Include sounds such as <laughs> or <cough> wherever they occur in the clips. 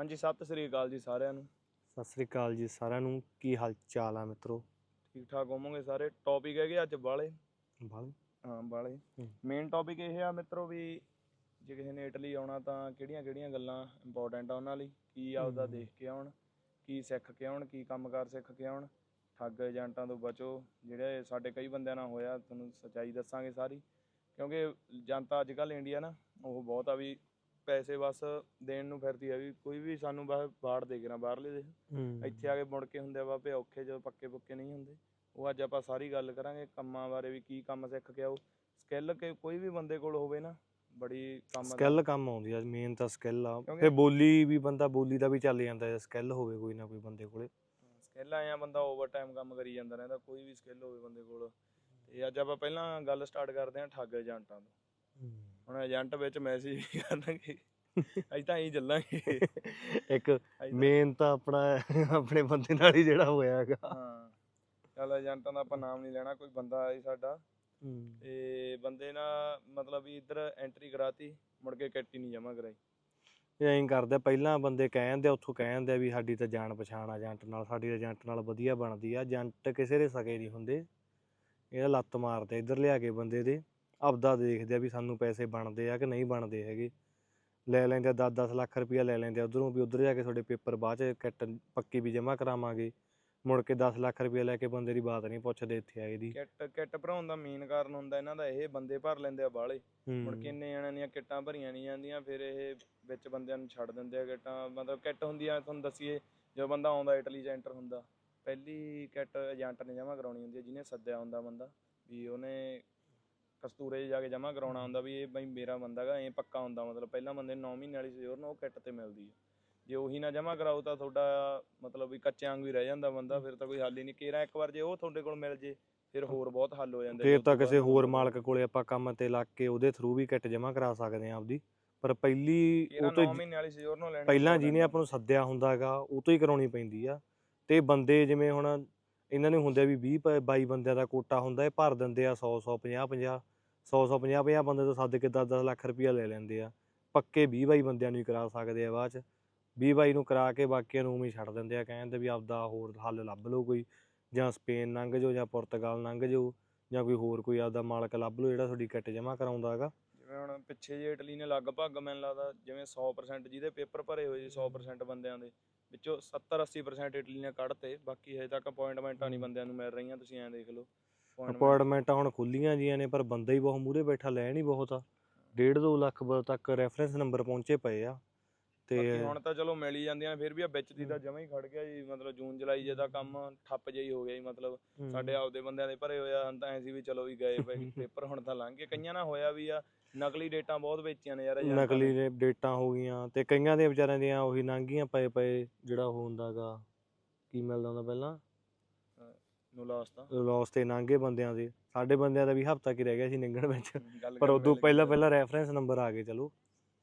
ਹਾਂਜੀ ਸਤਿ ਸ੍ਰੀ ਅਕਾਲ ਜੀ ਸਾਰਿਆਂ ਨੂੰ। ਸਤਿ ਸ੍ਰੀ ਅਕਾਲ ਜੀ ਸਾਰਿਆਂ ਨੂੰ। ਕੀ ਹਾਲ ਚਾਲ ਆ ਮਿੱਤਰੋ? ਠੀਕ ਠਾਕ ਹੋਵੋਗੇ ਸਾਰੇ? ਟੌਪਿਕ ਹੈਗੇ ਅੱਜ ਬਾਲੇ ਬਾਲ ਹਾਂ ਬਾਲੇ। ਮੇਨ ਟੌਪਿਕ ਇਹ ਆ ਮਿੱਤਰੋ ਵੀ ਜੇ ਕਿਸੇ ਨੇ ਇਟਲੀ ਆਉਣਾ ਤਾਂ ਕਿਹੜੀਆਂ ਕਿਹੜੀਆਂ ਗੱਲਾਂ ਇੰਪੋਰਟੈਂਟ ਆ ਉਹਨਾਂ ਲਈ? ਕੀ ਆਪਦਾ। ਦੇਖ ਕੇ ਆਉਣ? ਕੀ ਸਿੱਖ ਕੇ ਆਉਣ? ਕੀ ਕੰਮਕਾਰ ਸਿੱਖ ਕੇ ਆਉਣ? ਠੱਗ ਏਜੰਟਾਂ ਤੋਂ ਬਚੋ। ਜਿਹੜੇ ਸਾਡੇ ਕਈ ਬੰਦਿਆਂ ਨਾਲ ਹੋਇਆ ਤੁਹਾਨੂੰ ਸੱਚਾਈ ਦੱਸਾਂਗੇ ਸਾਰੀ। ਕਿਉਂਕਿ ਜਨਤਾ ਅੱਜ ਕੱਲ੍ਹ ਇੰਡੀਆ ਨਾ ਉਹ ਬਹੁਤ ਆ ਵੀ ਪੈਸੇ ਬਸ ਦੇਣ ਨੂੰ ਫਿਰਦੀ ਆ ਵੀ ਕੋਈ ਵੀ ਸਾਨੂੰ ਬਸ ਬਾੜ ਦੇ ਕੇ ਨਾ ਬਾਹਰਲੇ ਦੇ ਇੱਥੇ ਆ ਕੇ ਮੁੜ ਕੇ ਹੁੰਦੇ ਆ ਬਾਬੇ ਔਖੇ ਜਦੋਂ ਪੱਕੇ ਪੁੱਕੇ ਨਹੀਂ ਹੁੰਦੇ। ਉਹ ਅੱਜ ਆਪਾਂ ਸਾਰੀ ਗੱਲ ਕਰਾਂਗੇ ਕੰਮਾਂ ਬਾਰੇ ਵੀ ਕੀ ਕੰਮ ਸਿੱਖ ਕੇ ਆਓ। ਸਕਿੱਲ ਕਿ ਕੋਈ ਵੀ ਬੰਦੇ ਕੋਲ ਹੋਵੇ ਨਾ ਬੜੀ ਕੰਮ ਸਕਿੱਲ ਕੰਮ ਆਉਂਦੀ ਆ ਮੇਨ ਤਾਂ ਸਕਿੱਲ ਆ। ਫੇ ਬੋਲੀ ਵੀ ਬੰਦਾ ਬੋਲੀ ਦਾ ਵੀ ਚੱਲ ਜਾਂਦਾ ਸਕਿੱਲ ਹੋਵੇ ਕੋਈ ਨਾ ਕੋਈ ਬੰਦੇ ਕੋਲੇ। ਸਕਿੱਲ ਆਇਆ ਬੰਦਾ ਓਵਰ ਟਾਈਮ ਕੰਮ ਕਰੀ ਜਾਂਦਾ ਰਹਿੰਦਾ ਕੋਈ ਵੀ ਸਕਿੱਲ ਹੋਵੇ ਬੰਦੇ ਕੋਲ। ਤੇ ਅੱਜ ਆਪਾਂ ਪਹਿਲਾਂ ਗੱਲ ਸਟਾਰਟ ਕਰਦੇ ਹਾਂ ਠੱਗ ਏਜੰਟਾਂ ਤੋਂ। ਹੁਣ ਏਜੰਟ ਵਿੱਚ ਮੈਸੇਜ ਵੀ ਕਰਨਗੇ। ਅਸੀਂ ਤਾਂ ਇਹੀ ਚੱਲਾਂਗੇ। ਇੱਕ ਮੇਨ ਤਾਂ ਆਪਣਾ ਆਪਣੇ ਬੰਦੇ ਨਾਲ ਹੀ ਜਿਹੜਾ ਹੋਇਆ ਹੈਗਾ। ਹਾਂ। ਚੱਲ ਏਜੰਟਾਂ ਦਾ ਆਪਾਂ ਨਾਮ ਨਹੀਂ ਲੈਣਾ ਕੋਈ ਬੰਦਾ ਆਈ ਸਾਡਾ। ਤੇ ਬੰਦੇ ਨਾਲ ਮਤਲਬ ਵੀ ਇੱਧਰ ਐਂਟਰੀ ਕਰਾਤੀ ਮੁੜ ਕੇ ਕਿੱਟ ਹੀ ਨਹੀਂ ਜਮਾ ਕਰਾਈ। ਇਹ ਐਂ ਕਰਦੇ ਪਹਿਲਾਂ ਬੰਦੇ ਕਹਿ ਜਾਂਦੇ ਆ, ਉੱਥੋਂ ਕਹਿ ਜਾਂਦੇ ਆ ਵੀ ਸਾਡੀ ਤਾਂ ਜਾਣ ਪਛਾਣ ਏਜੰਟ ਨਾਲ ਸਾਡੀ ਏਜੰਟ ਨਾਲ ਵਧੀਆ ਬਣਦੀ ਆ। ਏਜੰਟ ਕਿਸੇ ਦੇ ਸਕੇ ਨਹੀਂ ਹੁੰਦੇ। ਇਹਦਾ ਲੱਤ ਮਾਰਦੇ ਇੱਧਰ ਲਿਆ ਕੇ ਬੰਦੇ ਦੇ। ਆਪਦਾ ਦੇਖਦੇ ਆ ਵੀ ਸਾਨੂੰ ਪੈਸੇ ਬਣਦੇ ਆ ਕਿ ਨਹੀਂ ਬਣਦੇ ਹੈਗੇ। ਲੈ ਲੈਂਦੇ ਆ 10-10 ਲੱਖ ਰੁਪਇਆ ਲੈ ਲੈਂਦੇ ਆ ਉਧਰੋਂ ਵੀ ਉਧਰ ਜਾ ਕੇ ਤੁਹਾਡੇ ਪੇਪਰ ਬਾਅਦ ਚ ਕਿੱਟ ਪੱਕੀ ਵੀ ਜਮ੍ਹਾਂ ਕਰਾਵਾਂਗੇ। ਮੁੜ ਕੇ 10 ਲੱਖ ਰੁਪਇਆ ਲੈ ਕੇ ਬੰਦੇ ਦੀ ਬਾਤ ਨਹੀਂ ਪੁੱਛਦੇ ਇੱਥੇ ਆਏ ਦੀ। ਕਿੱਟ ਕਿੱਟ ਭਰਾਉਣ ਦਾ ਮੇਨ ਕਾਰਨ ਹੁੰਦਾ ਇਹਨਾਂ ਦਾ ਇਹ ਬੰਦੇ ਭਰ ਲੈਂਦੇ ਆ ਬਾਹਲੇ। ਮੁੜ ਕੇ ਇੰਨੇ ਜਣਿਆਂ ਦੀਆਂ ਕਿੱਟਾਂ ਭਰੀਆਂ ਨਹੀਂ ਜਾਂਦੀਆਂ ਫਿਰ ਇਹ ਵਿੱਚ ਬੰਦਿਆਂ ਨੂੰ ਛੱਡ ਦਿੰਦੇ ਆ ਕਿੱਟਾਂ। ਮਤਲਬ ਕਿੱਟ ਹੁੰਦੀ ਆ ਤੁਹਾਨੂੰ ਦੱਸੀਏ ਜਦੋਂ ਬੰਦਾ ਆਉਂਦਾ ਇਟਲੀ 'ਚ ਐਂਟਰ ਹੁੰਦਾ ਪਹਿਲੀ ਕਿੱਟ ਏਜੰਟ ਨੇ ਜਮ੍ਹਾਂ ਕਰਾਉਣੀ ਹੁੰਦੀ ਹੈ ਜਿਹਨੇ ਸੱਦਿਆ ਹੁੰਦਾ ਬੰਦਾ ਵੀ ਉਹਨੇ ਕਸਤੂਰੇ 'ਚ ਜਾ ਕੇ ਜਮ੍ਹਾਂ ਕਰਾਉਣਾ ਹੁੰਦਾ ਵੀ ਇਹ ਬਈ ਮੇਰਾ ਬੰਦਾ ਗਾ ਇਹ ਪੱਕਾ ਹੁੰਦਾ। ਮਤਲਬ ਪਹਿਲਾਂ ਬੰਦੇ ਨੂੰ 9 ਮਹੀਨੇ ਵਾਲੀ ਸਿਓਰ ਉਹ ਕਿੱਟ ਤੇ ਮਿਲਦੀ ਹੈ ਜੇ ਉਹੀ ਨਾ ਜਮ੍ਹਾਂ ਕਰਾਓ ਤਾਂ ਤੁਹਾਡਾ ਮਤਲਬ ਵੀ ਕੱਚਿਆਂ ਵਾਂਗੂ ਹੀ ਰਹਿ ਜਾਂਦਾ ਬੰਦਾ ਫਿਰ ਤਾਂ ਕੋਈ ਹੱਲ ਹੀ ਨਹੀਂ। ਕੇਰਾ ਇੱਕ ਵਾਰ ਜੇ ਉਹ ਤੁਹਾਡੇ ਕੋਲ ਮਿਲ ਜੇ ਫਿਰ ਹੋਰ ਬਹੁਤ ਹੱਲ ਹੋ ਜਾਂਦੇ ਫੇਰ ਤਾਂ ਕਿਸੇ ਹੋਰ ਮਾਲਕ ਕੋਲੇ ਆਪਾਂ ਕੰਮ ਤੇ ਲੱਗ ਕੇ ਉਹਦੇ ਥਰੂ ਵੀ ਕਿੱਟ ਜਮ੍ਹਾਂ ਕਰਾ ਸਕਦੇ ਆ ਆਪਦੀ। ਪਰ ਪਹਿਲੀ ਉਹ ਤੋਂ 9 ਮਹੀਨੇ ਵਾਲੀ ਸਿਓਰ ਨੂੰ ਲੈਣੀ ਪਹਿਲਾਂ ਜਿਹਨੇ ਆਪਾਂ ਨੂੰ ਸੱਦਿਆ ਹੁੰਦਾਗਾ ਉਹ ਤੋਂ ਹੀ ਕਰਾਉਣੀ ਪੈਂਦੀ ਆ। ਤੇ ਬੰਦੇ ਜਿਵੇਂ ਹੁਣ ਇਹਨਾਂ ਨੇ ਹੁੰਦੇ ਆ ਵੀ 20 22 ਬੰਦਿਆਂ ਦਾ ਕੋਟਾ ਹੁੰਦਾ, ਇਹ ਭਰ ਦਿੰਦੇ ਆ 100 100 50 50 100 100 50 50 ਬੰਦੇ ਤੋਂ ਸੱਦ ਕੇ 10 10 ਲੱਖ ਰੁਪਇਆ ਲੈ ਲੈਂਦੇ ਆ। ਪੱਕੇ 20 22 ਬੰਦਿਆਂ ਨੂੰ ਹੀ ਕਰਾ ਸਕਦੇ ਆ ਬਾਅਦ ਚ। 20 22 ਨੂੰ ਕਰਾ ਕੇ ਬਾਕੀਆਂ ਨੂੰ ਉਵੇਂ ਛੱਡ ਦਿੰਦੇ ਆ ਕਹਿੰਦੇ ਵੀ ਆਪਦਾ ਹੋਰ ਹੱਲ ਲੱਭ ਲਓ ਕੋਈ, ਜਾਂ ਸਪੇਨ ਲੰਘ ਜਾਓ, ਜਾਂ ਪੁਰਤਗਾਲ ਲੰਘ ਜਾਓ, ਜਾਂ ਕੋਈ ਹੋਰ ਕੋਈ ਆਪਦਾ ਮਾਲਕ ਲੱਭ ਲਓ, ਜਿਹੜਾ ਤੁਹਾਡੀ ਕਿੱਟ ਜਮ੍ਹਾਂ ਕਰਾਉਂਦਾ ਹੈਗਾ। ਜਿਵੇਂ ਹੁਣ ਪਿੱਛੇ ਜੇ ਇਟਲੀ ਨੇ ਲਗਭਗ ਮੈਨੂੰ ਲੱਗਦਾ ਜਿਵੇਂ 100% ਜਿਹਦੇ ਪੇਪਰ ਭਰੇ ਹੋਏ ਸੀ 100% ਬੰਦਿਆਂ ਦੇ। ਵਿੱਚੋਂ 70 80% ਇਟਲੀ ਨੇ ਕੱਢਤੇ ਬਾਕੀ ਹਜੇ ਤੱਕ ਅਪਾਇੰਟਮੈਂਟਾਂ ਨਹੀਂ ਬੰਦਿਆਂ ਨੂੰ ਮਿਲ ਰਹੀਆਂ ਤੁਸੀਂ ਐਂ ਦੇਖ ਲਓ। ਅਪਾਰਟਮੈਂਟਾਂ ਹੁਣ ਖੁੱਲੀਆਂ ਜੀਆਂ ਨੇ ਪਰ ਬੰਦਾ ਹੀ ਬਹੁਤ ਮੂਰੇ ਬੈਠਾ ਲੈਣ ਹੀ ਬਹੁਤ ਆ। ਡੇਢ ਦੋ ਲੱਖ ਬ- ਤੱਕ ਰੈਫਰੈਂਸ ਨੰਬਰ ਪਹੁੰਚੇ ਪਏ ਆ। ਤੇ ਹੁਣ ਤਾਂ ਚਲੋ ਮਿਲ ਹੀ ਜਾਂਦੀਆਂ ਫਿਰ ਵੀ ਆ ਵਿੱਚ ਦੀ ਤਾਂ ਜਮਾਂ ਹੀ ਖੜ ਗਿਆ ਜੀ ਮਤਲਬ ਜੂਨ ਜੁਲਾਈ ਜੇ ਦਾ ਕੰਮ ਠੱਪ ਜਿਹਾ ਹੀ ਹੋ ਗਿਆ ਜੀ ਮਤਲਬ ਸਾਡੇ ਆਪਦੇ ਬੰਦਿਆਂ ਦੇ ਭਰੇ ਹੋਇਆ ਹਨ ਤਾਂ ਐਂ ਸੀ ਵੀ ਚਲੋ ਵੀ ਗਏ <laughs> ਪੇਪਰ ਹੁਣ ਤਾਂ ਲੰਘ ਗਏ ਕਈਆਂ ਨਾਲ ਹੋਇਆ ਵੀ ਆ ਨਕਲੀ ਡੇਟਾਂ ਬਹੁਤ ਵੇਚੀਆਂ ਨੇ ਯਾਰ ਨੇ। ਨਕਲੀ ਨੇ ਡੇਟਾਂ ਹੋ ਗਈਆਂ ਤੇ ਕਈਆਂ ਦੇ ਵਿਚਾਰਿਆਂ ਦੀਆਂ ਉਹੀ ਲੰਘੀਆਂ ਪਏ ਪਏ ਜਿਹੜਾ ਉਹ ਹੁੰਦਾਗਾ ਕੀ ਮਿਲਦਾ ਹੁੰਦਾ ਪਹਿਲਾਂ? ਨੂੰ ਲਾਸ ਤਾਂ। ਲੋਸ ਤੇ ਲੰਘੇ ਬੰਦਿਆਂ ਦੇ। ਸਾਡੇ ਬੰਦਿਆਂ ਦਾ ਵੀ ਹਫਤਾ ਕੀ ਰਹਿ ਗਿਆ ਸੀ ਨਿੰਗਣ ਵਿੱਚ। ਗੱਲ ਪਰ ਉਦੋਂ ਪਹਿਲਾਂ ਪਹਿਲਾਂ ਰੈਫਰੈਂਸ ਨੰਬਰ ਆ ਗਏ ਚਲੋ।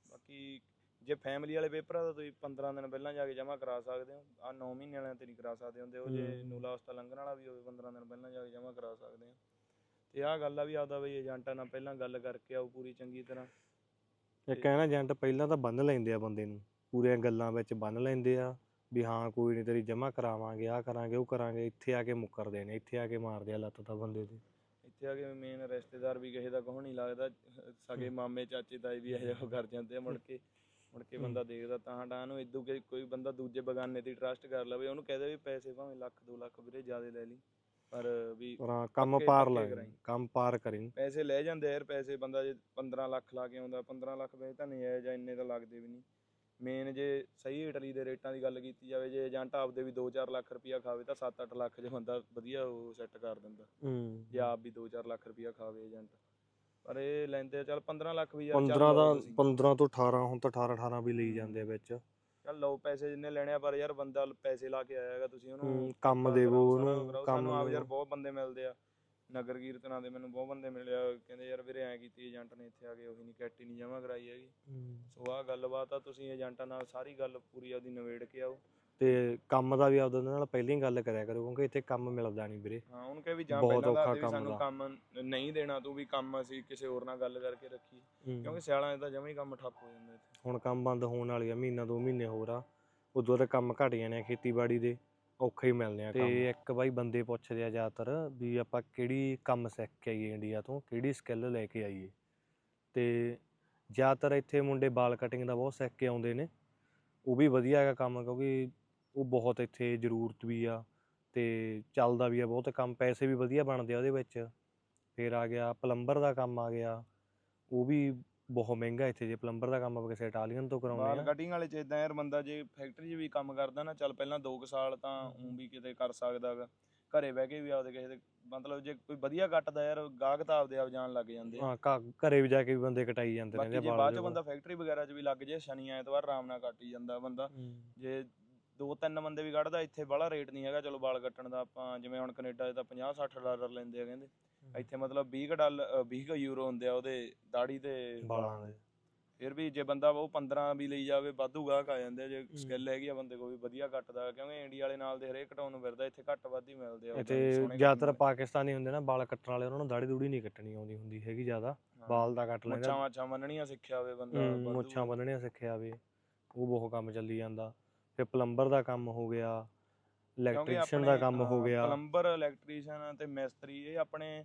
ਬਾਕੀ ਜੇ ਫੈਮਿਲੀ ਵਾਲੇ ਪੇਪਰ ਆ ਤਾਂ ਤੁਸੀਂ 15 ਦਿਨ ਪਹਿਲਾਂ ਜਾ ਕੇ ਜਮ੍ਹਾਂ ਕਰਾ ਸਕਦੇ ਹੋ। ਆ 9 ਮਹੀਨੇ ਵਾਲਿਆਂ ਤੇ ਨਹੀਂ ਕਰਾ ਸਕਦੇ ਹੁੰਦੇ ਉਹ ਜੇ ਹਮ। ਨੂੰ ਲਾਸਟ ਲੰਘਣ ਵਾਲਾ ਵੀ ਹੋਵੇ 15 ਦਿਨ ਪਹਿਲਾਂ ਜਾ ਕੇ ਜਮ੍ਹਾਂ ਕਰਾ ਸਕਦੇ ਹੋ। ਤੇ ਆਹ ਗੱਲ ਆ ਵੀ ਆਪਦਾ ਬਈ ਏਜੰਟਾਂ ਨਾਲ ਪਹਿਲਾਂ ਗੱਲ ਕਰਕੇ ਆਓ ਪੂਰੀ ਚੰਗੀ ਤਰ੍ਹਾਂ। ਇੱਕ ਹੈ ਨਾ ਏਜੰਟ ਪਹਿਲਾਂ ਤਾਂ ਬੰਨ ਲੈਂਦੇ ਆ ਬੰਦੇ ਨੂੰ। ਪੂਰੀਆਂ ਗੱਲਾਂ ਵਿੱਚ ਬੰਨ ਲੈਂਦੇ ਆ ਵੀ ਹਾਂ ਕੋਈ ਨਹੀਂ ਤੇਰੀ ਜਮ੍ਹਾਂ ਕਰਾਵਾਂਗੇ ਆ ਕਰਾਂਗੇ ਉਹ ਕਰਾਂਗੇ ਇੱਥੇ ਆ ਕੇ ਮੁੱਕਰਦੇ ਨੇ ਇੱਥੇ ਆ ਕੇ ਮਾਰਦੇ ਆ ਲੱਤ ਤਾਂ ਬੰਦੇ ਦੀ ਇੱਥੇ ਆ ਕੇ ਮੇਨ ਰਿਸ਼ਤੇਦਾਰ ਵੀ ਕਿਸੇ ਦਾ ਕੋਹ ਨਹੀਂ ਲੱਗਦਾ ਸਗੇ ਮਾਮੇ ਚਾਚੇ ਤਾਏ ਵੀ ਇਹੋ ਕਰ ਜਾਂਦੇ ਆ ਮੁੜ ਕੇ ਮੁੜ ਕੇ ਬੰਦਾ ਦੇਖਦਾ ਤਾਂ ਡਾਂ ਨੂੰ ਇਦੋਂ ਕੋਈ ਬੰਦਾ ਦੂਜੇ ਬਗਾਨੇ ਤੇ ਟਰਸਟ ਕਰ ਲਵੇ ਉਹਨੂੰ ਕਹਦੇ ਵੀ ਪੈਸੇ ਭਾਵੇਂ ਲੱਖ 2 ਲੱਖ ਵੀਰੇ ਜ਼ਿਆਦਾ ਲੈ ਲਈ। ਪਰ ਵੀ ਪਰ ਹਾਂ ਕੰਮ ਪੱਕੇ- ਪਾਰ ਪੱਕੇ ਲੈ ਕਰਾਈ। ਕੰਮ ਪਾਰ ਕਰੀ ਪੈਸੇ ਲੈ ਜਾਂਦੇ ਯਾਰ ਪੈਸੇ ਬੰਦਾ ਜੇ 15 ਲੱਖ ਲਾ ਕੇ ਆਉਂਦਾ 15 ਲੱਖ ਵੇ ਤਾਂ ਨਹੀਂ ਆਇਆ ਜਾਂ ਇੰਨੇ ਤਾਂ ਲੱਗਦੇ ਵੀ ਨਹੀਂ। ਮੇਨ ਜੇ ਸਹੀ ਇਟਲੀ ਦੇ ਰੇਟਾਂ ਦੀ ਗੱਲ ਕੀਤੀ ਜਾਵੇ ਜੇ ਏਜੰਟ ਆਪਦੇ ਵੀ 2-4 ਲੱਖ ਰੁਪਇਆ ਖਾਵੇ ਤਾਂ 7-8 ਲੱਖ 'ਚ ਬੰਦਾ ਵਧੀਆ ਉਹ ਸੈੱਟ ਕਰ ਦਿੰਦਾ। ਹੂੰ। ਜੇ ਆਪ ਵੀ 2-4 ਲੱਖ ਰੁਪਇਆ ਖਾਵੇ ਏਜੰਟ। ਪਰ ਇਹ ਲੈਂਦੇ ਆ ਚੱਲ 15 ਲੱਖ ਵੀ ਯਾਰ ਚੱਲ 15 ਦਾ ਲਓ ਤੁਸੀਂ। 15 ਤੋਂ 18 ਹੁਣ ਤਾਂ 18 18 ਵੀ ਲਈ ਜਾਂਦੇ ਆ ਵਿੱਚ। ਚੱਲ ਲਓ ਪੈਸੇ ਜਿੰਨੇ ਲੈਣੇ ਆ ਪਰ ਯਾਰ ਬੰਦਾ ਪੈਸੇ ਲਾ ਕੇ ਆਇਆ ਹੈਗਾ ਤੁਸੀਂ ਉਹਨੂੰ ਕੰਮ ਦੇਵੋ ਉਹਨੂੰ। ਕੰਮ ਆਪ ਯਾਰ। ਬਹੁਤ ਬੰਦੇ ਮਿਲਦੇ ਆ ਨਗਰ ਕੀਰਤਨਾਂ ਦੇ ਮੈਨੂੰ ਬਹੁਤ ਬੰਦੇ ਮਿਲਿਆ ਕਹਿੰਦੇ ਯਾਰ ਵੀਰੇ ਐਂ ਕੀਤੀ ਏਜੰਟ ਨੇ ਇੱਥੇ ਆ ਕੇ ਉਹੀ ਨਹੀਂ ਕੈਟੀ ਨਹੀਂ ਜਮ੍ਹਾਂ ਕਰਾਈ ਹੈਗੀ। ਸੋ ਆਹ ਗੱਲਬਾਤ ਆ ਤੁਸੀਂ ਏਜੰਟਾਂ ਨਾਲ ਸਾਰੀ ਗੱਲ ਪੂਰੀ ਆਪਦੀ ਨਿਬੇੜ ਕੇ ਆਓ ਤੇ ਕੰਮ ਦਾ ਵੀ ਆਪਦੇ ਨਾਲ ਪਹਿਲਾਂ ਹੀ ਗੱਲ ਕਰਿਆ ਕਰੋ ਕਿਉਂਕਿ ਇੱਥੇ ਕੰਮ ਮਿਲਦਾ ਨਹੀਂ ਵੀਰੇ। ਹਾਂ ਉਹਨੂੰ ਕਹੇ ਵੀ ਜਾਂ ਬਹੁਤ ਪਹਿਲਾਂ ਔਖਾ ਦੱਸ ਦੇ ਵੀ ਕੰਮ ਸਾਨੂੰ ਦਾ। ਕੰਮ ਨਹੀਂ ਦੇਣਾ ਤੂੰ ਵੀ ਕੰਮ ਅਸੀਂ ਕਿਸੇ ਹੋਰ ਨਾਲ ਗੱਲ ਕਰਕੇ ਰੱਖੀ ਹੂੰ। ਕਿਉਂਕਿ ਸਿਆਲਾਂ 'ਚ ਤਾਂ ਜਮਾਂ ਹੀ ਕੰਮ ਠੱਪ ਹੋ ਜਾਂਦਾ ਇੱਥੇ। ਹੁਣ ਕੰਮ ਬੰਦ ਹੋਣ ਵਾਲੀ ਆ ਮਹੀਨਾ ਦੋ ਮਹੀਨੇ ਹੋਰ ਆ। ਉਦੋਂ ਤਾਂ ਕੰਮ ਘਟ ਜਾਣੇ ਆ ਖੇਤੀਬਾੜੀ ਦੇ ਔਖੇ ਹੀ ਮਿਲਨੇ ਆ ਤੇ ਇੱਕ ਬਾਈ ਬੰਦੇ ਪੁੱਛਦੇ ਆ ਜ਼ਿਆਦਾਤਰ ਵੀ ਆਪਾਂ ਕਿਹੜੀ ਕੰਮ ਸਿੱਖ ਕੇ ਆਈਏ ਇੰਡੀਆ ਤੋਂ ਕਿਹੜੀ ਸਕਿੱਲ ਲੈ ਕੇ ਆਈਏ। ਤੇ ਜ਼ਿਆਦਾਤਰ ਇੱਥੇ ਮੁੰਡੇ ਬਾਲ ਕਟਿੰਗ ਦਾ ਬਹੁਤ ਸਿੱਖ ਕੇ ਆਉਂਦੇ ਨੇ। ਉਹ ਵੀ ਵਧੀਆ ਹੈਗਾ ਕੰਮ ਕਿਉਂਕਿ ਉਹ ਬਹੁਤ ਇੱਥੇ ਜ਼ਰੂਰਤ ਵੀ ਆ ਤੇ ਚੱਲਦਾ ਵੀ ਆ ਬਹੁਤ ਕੰਮ ਪੈਸੇ ਵੀ ਵਧੀਆ ਬਣਦੇ ਆ ਉਹਦੇ ਵਿੱਚ। ਫਿਰ ਆ ਗਿਆ ਪਲੰਬਰ ਦਾ ਕੰਮ ਆ ਗਿਆ। ਉਹ ਵੀ ਬਹੁਤ ਮਹਿੰਗਾ ਇੱਥੇ ਜੇ ਪਲੰਬਰ ਦਾ ਕੰਮ ਆਪਾਂ ਕਿਸੇ ਇਟਾਲੀਅਨ ਤੋਂ ਕਰਾਉਂਦੇ ਆ। ਕਟਿੰਗ ਵਾਲੇ ਚ ਇਦਾਂ ਯਾਰ ਬੰਦਾ ਜੇ ਫੈਕਟਰੀ 'ਚ ਵੀ ਕੰਮ ਕਰਦਾ ਨਾ ਚੱਲ ਪਹਿਲਾਂ 2 ਸਾਲ ਤਾਂ ਉਂ ਵੀ ਕਿਤੇ ਕਰ ਸਕਦਾ ਗਾ। ਘਰੇ ਬਹਿ ਕੇ ਵੀ ਆਪਦੇ ਕਿਸੇ ਦੇ ਮਤਲਬ ਜੇ ਕੋਈ ਵਧੀਆ ਕੱਟਦਾ ਯਾਰ ਗਾਹਕ ਤਾਂ ਆਪਦੇ ਆਪ ਜਾਣ ਲੱਗ ਜਾਂਦੇ ਆ। ਹਾਂ ਘਰੇ ਵੀ ਜਾ ਕੇ ਵੀ ਬੰਦੇ ਕਟਾਈ ਜਾਂਦੇ ਆ ਬਾਅਦ ਚ ਬੰਦਾ ਫੈਕਟਰੀ ਵਗੈਰਾ 'ਚ ਵੀ ਲੱਗ ਜੇ ਸ਼ਨੀ ਐਤਵਾਰ ਆਰਾਮ ਨਾਲ ਕੱਟ ਹੀ ਜਾਂਦਾ ਬੰਦਾ। ਜੇ ਦੋ ਤਿੰਨ ਬੰਦੇ ਵੀ ਕੱਢਦਾ ਇੱਥੇ ਬਾਹਲਾ ਰੇਟ ਨਹੀਂ ਹੈਗਾ ਚਲੋ ਵਾਲ ਕੱਟਣ ਦਾ ਆਪਾਂ ਜਿਵੇਂ ਹੁਣ ਕੈਨੇਡਾ 'ਚ ਤਾਂ 50 60 ਡਾਲਰ ਲੈਂਦੇ ਆ ਕਹਿੰਦੇ। ਇੱਥੇ ਮਤਲਬ 20 ਡਾਲਰ 20 ਯੂਰੋ ਹੁੰਦੇ ਆ ਉਹਦੇ ਦਾੜੀ ਤੇ ਦੇ। ਫਿਰ ਵੀ ਜੇ ਬੰਦਾ ਉਹ 15 ਵੀ ਲਈ ਜਾਵੇ ਵਾਧੂ ਗਾਹਕ ਆ ਜਾਂਦੇ ਜੇ ਸਕਿੱਲ ਹੈਗੀ ਆ ਬੰਦੇ ਕੋਲ ਵੀ ਵਧੀਆ ਕੱਟਦਾ ਕਿਉਂਕਿ ਇੰਡੀਆ ਵਾਲੇ ਨਾਲ ਦੇ ਹਰੇਕ ਘਟਾਉਣ ਨੂੰ ਫਿਰਦਾ ਇੱਥੇ ਘੱਟ ਵੱਧ ਹੀ ਮਿਲਦੇ ਆ ਸੋਹਣੇ ਜ਼ਿਆਦਾਤਰ ਪਾਕਿਸਤਾਨੀ ਹੁੰਦੇ ਨਾ ਬਾਲ ਕੱਟਣ ਵਾਲੇ ਉਹਨਾਂ ਨੂੰ ਦਾੜੀ ਦੂੜੀ ਨਹੀਂ ਕੱਟਣੀ ਆਉਂਦੀ ਹੁੰਦੀ ਹੈਗੀ ਜ਼ਿਆਦਾ ਵਾਲੇ। ਦਾ ਕੱਟ ਲੈਂਦਾ। ਮੁੱਛਾਂ ਮਾਛਾਂ ਮੰਨਣੀਆਂ ਸਿੱਖਿਆ ਹੋਵੇ ਬੰਦਾ। ਮੁੱਛਾਂ ਬੰਨਣੀਆਂ ਸਿੱਖਿਆ ਵੇ ਉਹ ਬਹੁਤ ਕੰਮ ਚੱਲੀ ਜਾਂਦਾ। ਫਿਰ ਪਲੰਬਰ ਦਾ ਕੰਮ ਹੋ ਗਿਆ ਇਲੈਕਟ੍ਰੀਸ਼ੀਅਨ ਦਾ ਕੰਮ ਹੋ ਗਿਆ। ਪਲੰਬਰ ਇਲੈਕਟ੍ਰੀਸ਼ੀਅਨ ਤੇ ਮਿਸਤਰੀ ਇਹ ਆਪਣੇ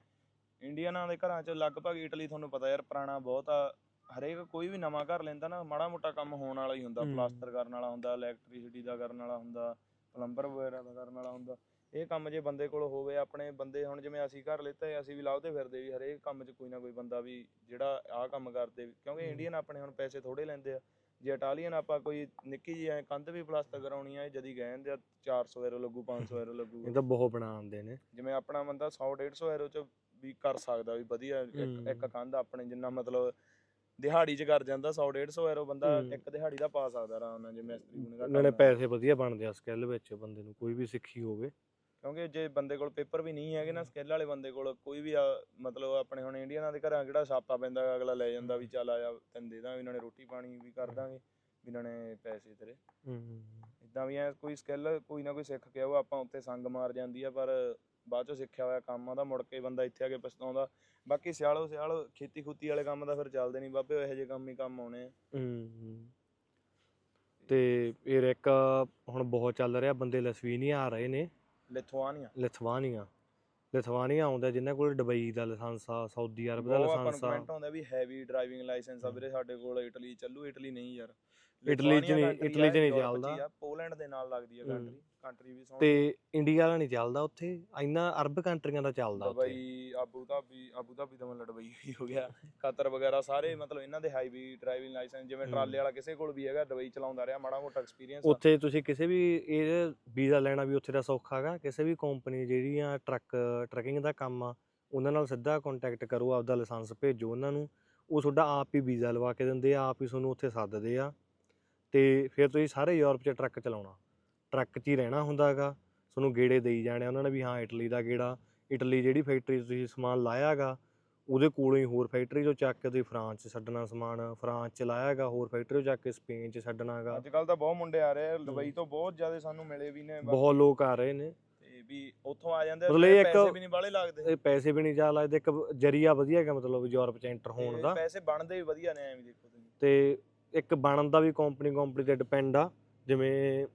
ਇੰਡੀਅਨਾਂ ਦੇ ਘਰਾਂ 'ਚ ਲਗਭਗ ਇਟਲੀ ਤੁਹਾਨੂੰ ਪਤਾ ਯਾਰ ਪੁਰਾਣਾ ਬਹੁਤ ਆ। ਹਰੇਕ ਕੋਈ ਵੀ ਨਵਾਂ ਘਰ ਲੈਂਦਾ ਨਾ ਮਾੜਾ ਮੋਟਾ ਕੰਮ ਹੋਣ ਵਾਲਾ ਹੀ ਹੁੰਦਾ। ਪਲਾਸਟਰ ਕਰਨ ਵਾਲਾ ਹੁੰਦਾ ਇਲੈਕਟ੍ਰਿਸਿਟੀ ਦਾ ਕਰਨ ਵਾਲਾ ਹੁੰਦਾ ਪਲੰਬਰ ਵਗੈਰਾ ਦਾ ਕਰਨ ਵਾਲਾ ਹੁੰਦਾ। ਇਹ ਕੰਮ ਜੇ ਬੰਦੇ ਕੋਲ ਹੋਵੇ ਆਪਣੇ ਬੰਦੇ ਹੁਣ ਜਿਵੇਂ ਅਸੀਂ ਘਰ ਲਿੱਤਾ ਹੈ, ਅਸੀਂ ਵੀ ਲਾਉਦੇ ਫਿਰਦੇ ਵੀ ਹਰੇਕ ਕੰਮ 'ਚ ਕੋਈ ਨਾ ਕੋਈ ਬੰਦਾ ਵੀ ਜਿਹੜਾ ਆਹ ਕੰਮ ਕਰਦੇ ਕਿਉਂਕਿ। ਇੰਡੀਅਨ ਆਪਣੇ ਹੁਣ ਪੈਸੇ ਥੋੜੇ ਲੈਂਦੇ ਆ। ਜੇ ਇਟਾਲੀਅਨ ਆਪਾਂ ਕੋਈ ਨਿੱਕੀ ਜਿਹੀ ਐਂ ਕੰਧ ਵੀ ਪਲਾਸਟਰ ਕਰਾਉਣੀ ਆ ਇਹ ਜਦੀ ਕਹਿ ਦਿੰਦੇ ਆ 400 ਯੂਰੋ ਲੱਗੂ 500 ਯੂਰੋ ਲੱਗੂ ਇਹ ਤਾਂ ਬਹੁਤ ਬਣਾ ਆਉਂਦੇ ਨੇ ਜਿਵੇਂ ਆਪਣਾ ਬੰਦਾ 100 150 ਯੂਰੋ ਚ ਵੀ ਕਰ ਸਕਦਾ ਵੀ ਵਧੀਆ ਇੱਕ। ਕੰਧ ਆਪਣੇ ਜਿੰਨਾ ਮਤਲਬ ਦਿਹਾੜੀ ਚ ਕਰ ਜਾਂਦਾ 100 150 ਯੂਰੋ ਬੰਦਾ ਹੂੰ। ਇੱਕ ਦਿਹਾੜੀ ਦਾ ਪਾ ਸਕਦਾ ਆਰਾਮ ਨਾਲ ਜੇ ਮਿਸਤਰੀ ਨੂੰ ਉਹਨਾਂ ਨੇ ਪੈਸੇ ਵਧੀਆ ਬਣਦੇ ਆ ਸਕਿੱਲ ਵਿੱਚ ਬੰਦੇ ਨੂੰ ਕੋਈ ਵੀ ਸਿੱਖੀ ਹੋਵੇ ਕਿਉਂਕਿ ਜੇ ਬੰਦੇ ਕੋਲ ਪੇਪਰ ਵੀ ਨਹੀਂ ਹੈਗੇ ਨਾ ਸਕਿੱਲ ਵਾਲੇ ਬੰਦੇ ਕੋਲ ਕੋਈ ਵੀ ਆ, ਮਤਲਬ ਆਪਣੇ ਹੁਣ ਇੰਡੀਅਨਾਂ ਦੇ ਘਰਾਂ ਕਿਹੜਾ ਛਾਪਾ ਪੈਂਦਾ ਅਗਲਾ ਲੈ ਜਾਂਦਾ ਵੀ ਚੱਲ ਆਇਆ ਤੈਨੂੰ ਦੇ ਦਾਂਗੇ ਇਹਨਾਂ ਨੇ ਰੋਟੀ ਪਾਣੀ ਵੀ ਕਰ ਦਾਂਗੇ ਵੀ ਇਹਨਾਂ ਨੇ ਪੈਸੇ ਤੇਰੇ। ਇਦਾਂ ਵੀ ਐ ਕੋਈ ਸਕਿੱਲ ਕੋਈ ਨਾ ਕੋਈ ਸਿੱਖ ਕੇ ਆਓ ਆਪਾਂ ਉੱਥੇ ਸੰਗ ਮਾਰ ਜਾਂਦੀ ਆ ਪਰ ਬਾਅਦ ਚੋਂ ਸਿੱਖਿਆ ਹੋਇਆ ਕੰਮ ਆ ਦਾ ਮੁੜ ਕੇ ਬੰਦਾ ਇੱਥੇ ਆ ਕੇ ਪਛਤਾਉਂਦਾ। ਬਾਕੀ ਸਿਆਲੋ ਸਿਆਲ ਖੇਤੀ ਖੂਤੀ ਵਾਲੇ ਕੰਮ ਤਾਂ ਫਿਰ ਚੱਲਦੇ ਨਹੀਂ ਬਾਬੇ ਇਹੋ ਜਿਹੇ ਕੰਮ ਹੀ ਕੰਮ ਆਉਣੇ ਆ। ਹੂੰ ਤੇ ਫਿਰ ਇੱਕ ਹੁਣ ਬਹੁਤ ਚੱਲ ਰਿਹਾ ਬੰਦੇ ਲਸਵੀਨੀਆ ਆ ਰਹੇ ਨੇ। ਲਿਥੁਆਨੀਆ। ਲਿਥਵਾਨੀਆ। ਲਿਥਵਾਨੀਆ ਆਉਂਦਾ ਜਿਨ੍ਹਾਂ ਕੋਲ ਦੁਬਈ ਦਾ ਲਾਇਸੈਂਸ ਆ ਸਾਊਦੀ ਅਰਬ ਦਾ ਉਹ ਆਪਾਂ ਲਾਇਸੈਂਸ। ਆ ਕਮੈਂਟ ਆਉਂਦਾ ਵੀ ਹੈਵੀ ਡਰਾਈਵਿੰਗ ਲਾਇਸੈਂਸ ਆ ਵੀਰੇ ਸਾਡੇ ਕੋਲ ਇਟਲੀ ਚੱਲੂ ਇਟਲੀ ਨਹੀਂ ਯਾਰ। ਇਟਲੀ 'ਚ ਨਹੀਂ- ਇਟਲੀ 'ਚ ਨਹੀਂ ਚੱਲਦਾ। ਪੋਲੈਂਡ ਦੇ ਨਾਲ ਲੱਗਦੀ ਆ ਹੂੰ। ਕੰਟਰੀ ਤੇ ਇੰਡੀਆ ਵਾਲਾ ਨਹੀਂ ਚੱਲਦਾ ਉੱਥੇ ਇੰਨਾ ਅਰਬ ਕੰਟਰੀਆਂ ਦਾ ਚੱਲਦਾ ਉੱਥੇ। Dubai Abu Dhabi Abu Dhabi ਦਾ ਮਤਲਬ ਦੁਬਈ ਵੀ ਹੋ ਗਿਆ। ਕਤਰ ਵਗੈਰਾ ਸਾਰੇ ਮਤਲਬ ਇਹਨਾਂ ਦੇ ਹਾਈਵੇ ਡਰਾਈਵਿੰਗ ਲਾਇਸੈਂਸ ਜਿਵੇਂ ਹੂੰ। ਟਰਾਲੇ ਵਾਲਾ ਕਿਸੇ ਕੋਲ ਵੀ ਹੈਗਾ ਦੁਬਈ ਚਲਾਉਂਦਾ ਰਿਹਾ ਮਾੜਾ ਮੋਟਾ ਐਕਸਪੀਰੀਅੰਸ ਉੱਥੇ ਤੁਸੀਂ ਕਿਸੇ ਵੀ ਇਹ ਵੀਜ਼ਾ ਲੈਣਾ ਵੀ ਉੱਥੇ ਦਾ ਸੌਖਾ ਹੈਗਾ ਕਿਸੇ ਵੀ ਕੰਪਨੀ ਜਿਹੜੀਆਂ ਟਰੱਕ ਟਰੱਕਿੰਗ ਦਾ ਕੰਮ ਆ ਉਹਨਾਂ ਨਾਲ ਸਿੱਧਾ ਕੰਟੈਕਟ ਕਰੋ ਆਪਦਾ ਲਾਇਸੈਂਸ ਭੇਜੋ ਉਹਨਾਂ ਨੂੰ। ਉਹ ਤੁਹਾਡਾ ਆਪ ਹੀ ਵੀਜ਼ਾ ਲਵਾ ਕੇ ਦਿੰਦੇ ਆ ਆਪ ਹੀ ਤੁਹਾਨੂੰ ਉੱਥੇ ਸੱਦਦੇ ਆ। ਤੇ ਫਿਰ ਤੁਸੀਂ ਸਾਰੇ ਯੂਰਪ 'ਚ ਟਰੱਕ ਚਲਾਉਣਾ। ਟਰੱਕ 'ਚ ਹੀ ਰਹਿਣਾ ਹੁੰਦਾ ਹੈਗਾ। ਤੁਹਾਨੂੰ ਗੇੜੇ ਦੇਈ ਜਾਣੇ ਉਹਨਾਂ ਨੇ ਵੀ ਹਾਂ ਇਟਲੀ ਦਾ ਗੇੜਾ ਇਟਲੀ ਜਿਹੜੀ ਫੈਕਟਰੀ 'ਚ ਤੁਸੀਂ ਸਮਾਨ ਲਾਇਆ ਹੈਗਾ ਉਹਦੇ ਕੋਲੋਂ ਹੀ ਹੋਰ ਫੈਕਟਰੀ 'ਚੋਂ ਚੱਕ ਕੇ ਤੁਸੀਂ ਫਰਾਂਸ 'ਚ ਛੱਡਣਾ ਸਮਾਨ ਫਰਾਂਸ 'ਚ ਲਾਇਆ ਹੈਗਾ ਹੋਰ ਫੈਕਟਰੀ 'ਚੋਂ ਚੱਕ ਕੇ ਸਪੇਨ 'ਚ ਛੱਡਣਾ ਹੈਗਾ। ਅੱਜ ਕੱਲ ਤਾਂ ਬਹੁਤ ਮੁੰਡੇ ਆ ਰਹੇ ਆ ਦੁਬਈ ਤੋਂ ਬਹੁਤ ਜ਼ਿਆਦਾ ਸਾਨੂੰ ਮਿਲੇ ਵੀ ਨੇ ਬਹੁਤ ਲੋਕ ਆ ਰਹੇ ਨੇ। ਤੇ ਵੀ ਉੱਥੋਂ ਆ ਜਾਂਦੇ ਮਤਲਬ ਇੱਕ- ਪੈਸੇ ਵੀ ਨਹੀਂ ਬਾਹਲੇ ਲੱਗਦੇ। ਇਹ ਪੈਸੇ ਵੀ ਨਹੀਂ ਜਾ ਲੱਗਦੇ ਇੱਕ ਜਰੀਆ ਵਧੀਆ ਹੈਗਾ ਮਤਲਬ ਯੂਰਪ 'ਚ ਐਂਟਰ ਹੋਣ ਦਾ। ਪੈਸੇ ਬਣਦੇ ਵੀ ਵਧੀਆ ਨੇ ਐਵੇਂ ਦੇਖੋ ਤੁਸੀਂ। ਤੇ ਇੱਕ ਬਣਨ ਦਾ ਵੀ ਕੰਪਨੀ ਕੰਪਨੀ ਤੇ ਡਿਪੈਂਡ ਆ ਜਿਵੇਂ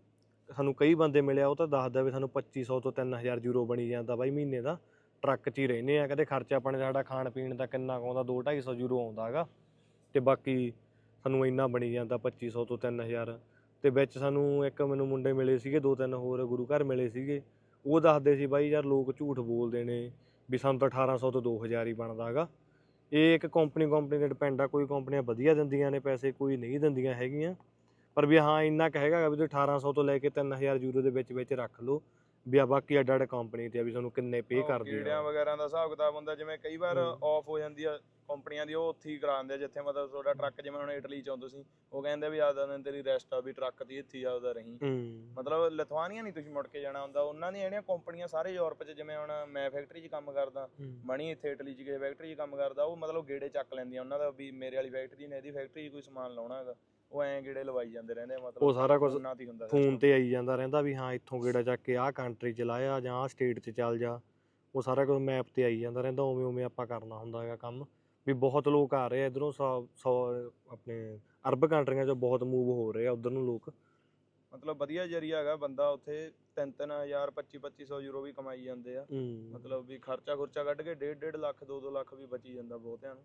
ਸਾਨੂੰ ਕਈ ਬੰਦੇ ਮਿਲਿਆ, ਉਹ ਤਾਂ ਦੱਸਦਾ ਵੀ ਸਾਨੂੰ 2500 ਤੋਂ 3000 ਯੂਰੋ ਬਣੀ ਜਾਂਦਾ ਬਾਈ ਮਹੀਨੇ ਦਾ। ਟਰੱਕ 'ਚ ਹੀ ਰਹਿੰਦੇ ਆ ਕਦੇ ਖਰਚਾ ਪਾਣੀ ਸਾਡਾ ਖਾਣ ਪੀਣ ਦਾ ਕਿੰਨਾ ਕੁ ਆਉਂਦਾ 2 250 ਯੂਰੋ ਆਉਂਦਾ ਹੈਗਾ। ਤੇ ਬਾਕੀ ਸਾਨੂੰ ਇੰਨਾ ਬਣੀ ਜਾਂਦਾ 2500 ਤੋਂ 3000 ਤੇ ਵਿੱਚ ਸਾਨੂੰ ਇੱਕ ਮੈਨੂੰ ਮੁੰਡੇ ਮਿਲੇ ਸੀਗੇ, ਦੋ ਤਿੰਨ ਹੋਰ ਗੁਰੂ ਘਰ ਮਿਲੇ ਸੀਗੇ। ਉਹ ਦੱਸਦੇ ਸੀ ਬਾਈ ਯਾਰ ਲੋਕ ਝੂਠ ਬੋਲਦੇ ਨੇ ਵੀ ਸਾਨੂੰ ਤਾਂ 1800 ਤੋਂ 2000 ਹੀ ਬਣਦਾ ਹੈਗਾ। ਇਹ ਇੱਕ ਕੰਪਨੀ ਕੰਪਨੀ ਤੇ ਡਿਪੈਂਡ ਆ, ਕੋਈ ਕੰਪਨੀਆਂ ਵਧੀਆ ਦਿੰਦੀਆਂ ਨੇ, ਪੈਸੇ ਕੋਈ ਨਹੀਂ ਦਿੰਦੀਆਂ ਹੈਗੀਆਂ। ਪਰ ਵੀ ਹਾਂ ਇੰਨਾ ਕੁ ਹੈਗਾ ਗਾ ਵੀ ਤੁਸੀਂ 1800 ਤੋਂ ਲੈ ਕੇ 3000 ਯੂਰੋ ਦੇ ਵਿੱਚ ਵਿੱਚ ਰੱਖ ਲਓ ਵੀ ਆ ਬਾਕੀ ਅੱਡ ਅੱਡ ਕੰਪਨੀ ਤੇ ਆ ਵੀ ਤੁਹਾਨੂੰ ਕਿੰਨੇ ਪੇ ਕਰਦੀ ਕੀੜਿਆਂ ਆ ਵਗੈਰਾ ਦਾ ਹਿਸਾਬ ਕਿਤਾਬ ਹੁੰਦਾ ਜਿਵੇਂ ਕਈ ਵਾਰ ਹੂੰ। ਆਫ ਹੋ ਜਾਂਦੀ ਆ ਕੰਪਨੀਆਂ ਦੀ ਉਹ ਉੱਥੇ ਹੀ ਕਰਾਉਂਦੇ ਆ ਜਿੱਥੇ ਮਤਲਬ ਤੁਹਾਡਾ ਟਰੱਕ ਜਿਵੇਂ ਹੁਣ ਇਟਲੀ ਚ ਹੋ ਤੁਸੀਂ ਉਹ ਕਹਿੰਦੇ ਵੀ ਆਦਾ ਦਿਨ ਤੇਰੀ ਰੈਸਟ ਆ ਵੀ ਟਰੱਕ ਦੀ ਇੱਥੇ ਹੀ ਆਉਦਾ ਰਹੀ। ਹੂੰ। ਮਤਲਬ ਲਿਥੁਆਨੀਆ ਨਹੀਂ ਤੁਸੀਂ ਮੁੜ ਕੇ ਜਾਣਾ ਹੁੰਦਾ ਉਹਨਾਂ ਦੀਆਂ ਜਿਹੜੀਆਂ ਕੰਪਨੀਆਂ ਸਾਰੇ ਯੂਰਪ 'ਚ ਜਿਵੇਂ ਹੁਣ ਮੈਂ ਫੈਕਟਰੀ 'ਚ ਕੰਮ ਕਰਦਾ ਮਣੀ ਇੱਥੇ ਇਟਲੀ 'ਚ ਕਿਸੇ ਫੈਕਟਰੀ 'ਚ ਕੰਮ ਕਰਦਾ ਉਹ ਮਤਲਬ ਗੇੜੇ ਚੱਕ ਲੈਂਦੀਆਂ ਉਹਨਾਂ ਦਾ ਵੀ ਮੇਰੇ ਵਾਲੀ ਫੈਕਟਰੀ ਨੇ ਇਹਦੀ ਫੈਕਟਰੀ 'ਚ ਕੋਈ ਸਮਾਨ ਲਾਉਣਾ ਹੈਗਾ। ਉਹ ਐਂ ਗੇੜੇ ਲਵਾਈ ਜਾਂਦੇ ਰਹਿੰਦੇ ਆ ਮਤਲਬ ਉਹ ਸਾਰਾ ਕੁਝ ਉਹਨਾਂ ਹੁੰਦਾ ਫੋਨ। ਤੇ ਆਈ ਜਾਂਦਾ ਰਹਿੰਦਾ ਵੀ ਹਾਂ ਇੱਥੋਂ ਗੇੜਾ ਚੱਕ ਕੇ ਆਹ ਕੰਟਰੀ ਚ ਲਾਇਆ ਜਾਂ ਆਹ ਸਟੇਟ ਚ ਚੱਲ ਜਾ। ਉਹ ਸਾਰਾ ਕੁਝ ਮੈਪ ਤੇ ਆਈ ਜਾਂਦਾ ਰਹਿੰਦਾ ਉਵੇਂ ਉਵੇਂ ਆਪਾਂ ਕਰਨਾ ਹੁੰਦਾ ਹੈਗਾ ਕੰਮ। ਵੀ ਬਹੁਤ ਲੋਕ ਆ ਰਹੇ ਆ ਇਧਰੋਂ ਸੌ ਸੌ ਆਪਣੇ ਅਰਬ ਕੰਟਰੀਆਂ ਚੋਂ ਬਹੁਤ ਮੂਵ ਹੋ ਰਹੇ ਆ ਉਧਰ ਨੂੰ ਲੋਕ। ਮਤਲਬ ਵਧੀਆ ਜਰੀਆ ਹੈਗਾ ਬੰਦਾ ਉੱਥੇ 3-3000 25-2500 ਯੂਰੋ ਵੀ ਕਮਾਈ ਜਾਂਦੇ ਆ। ਮਤਲਬ ਵੀ ਖਰਚਾ ਖੁਰਚਾ ਕੱਢ ਕੇ 1.5 ਲੱਖ 2-2 ਲੱਖ ਵੀ ਬਚੀ ਜਾਂਦਾ ਬਹੁਤਿਆਂ ਨੂੰ।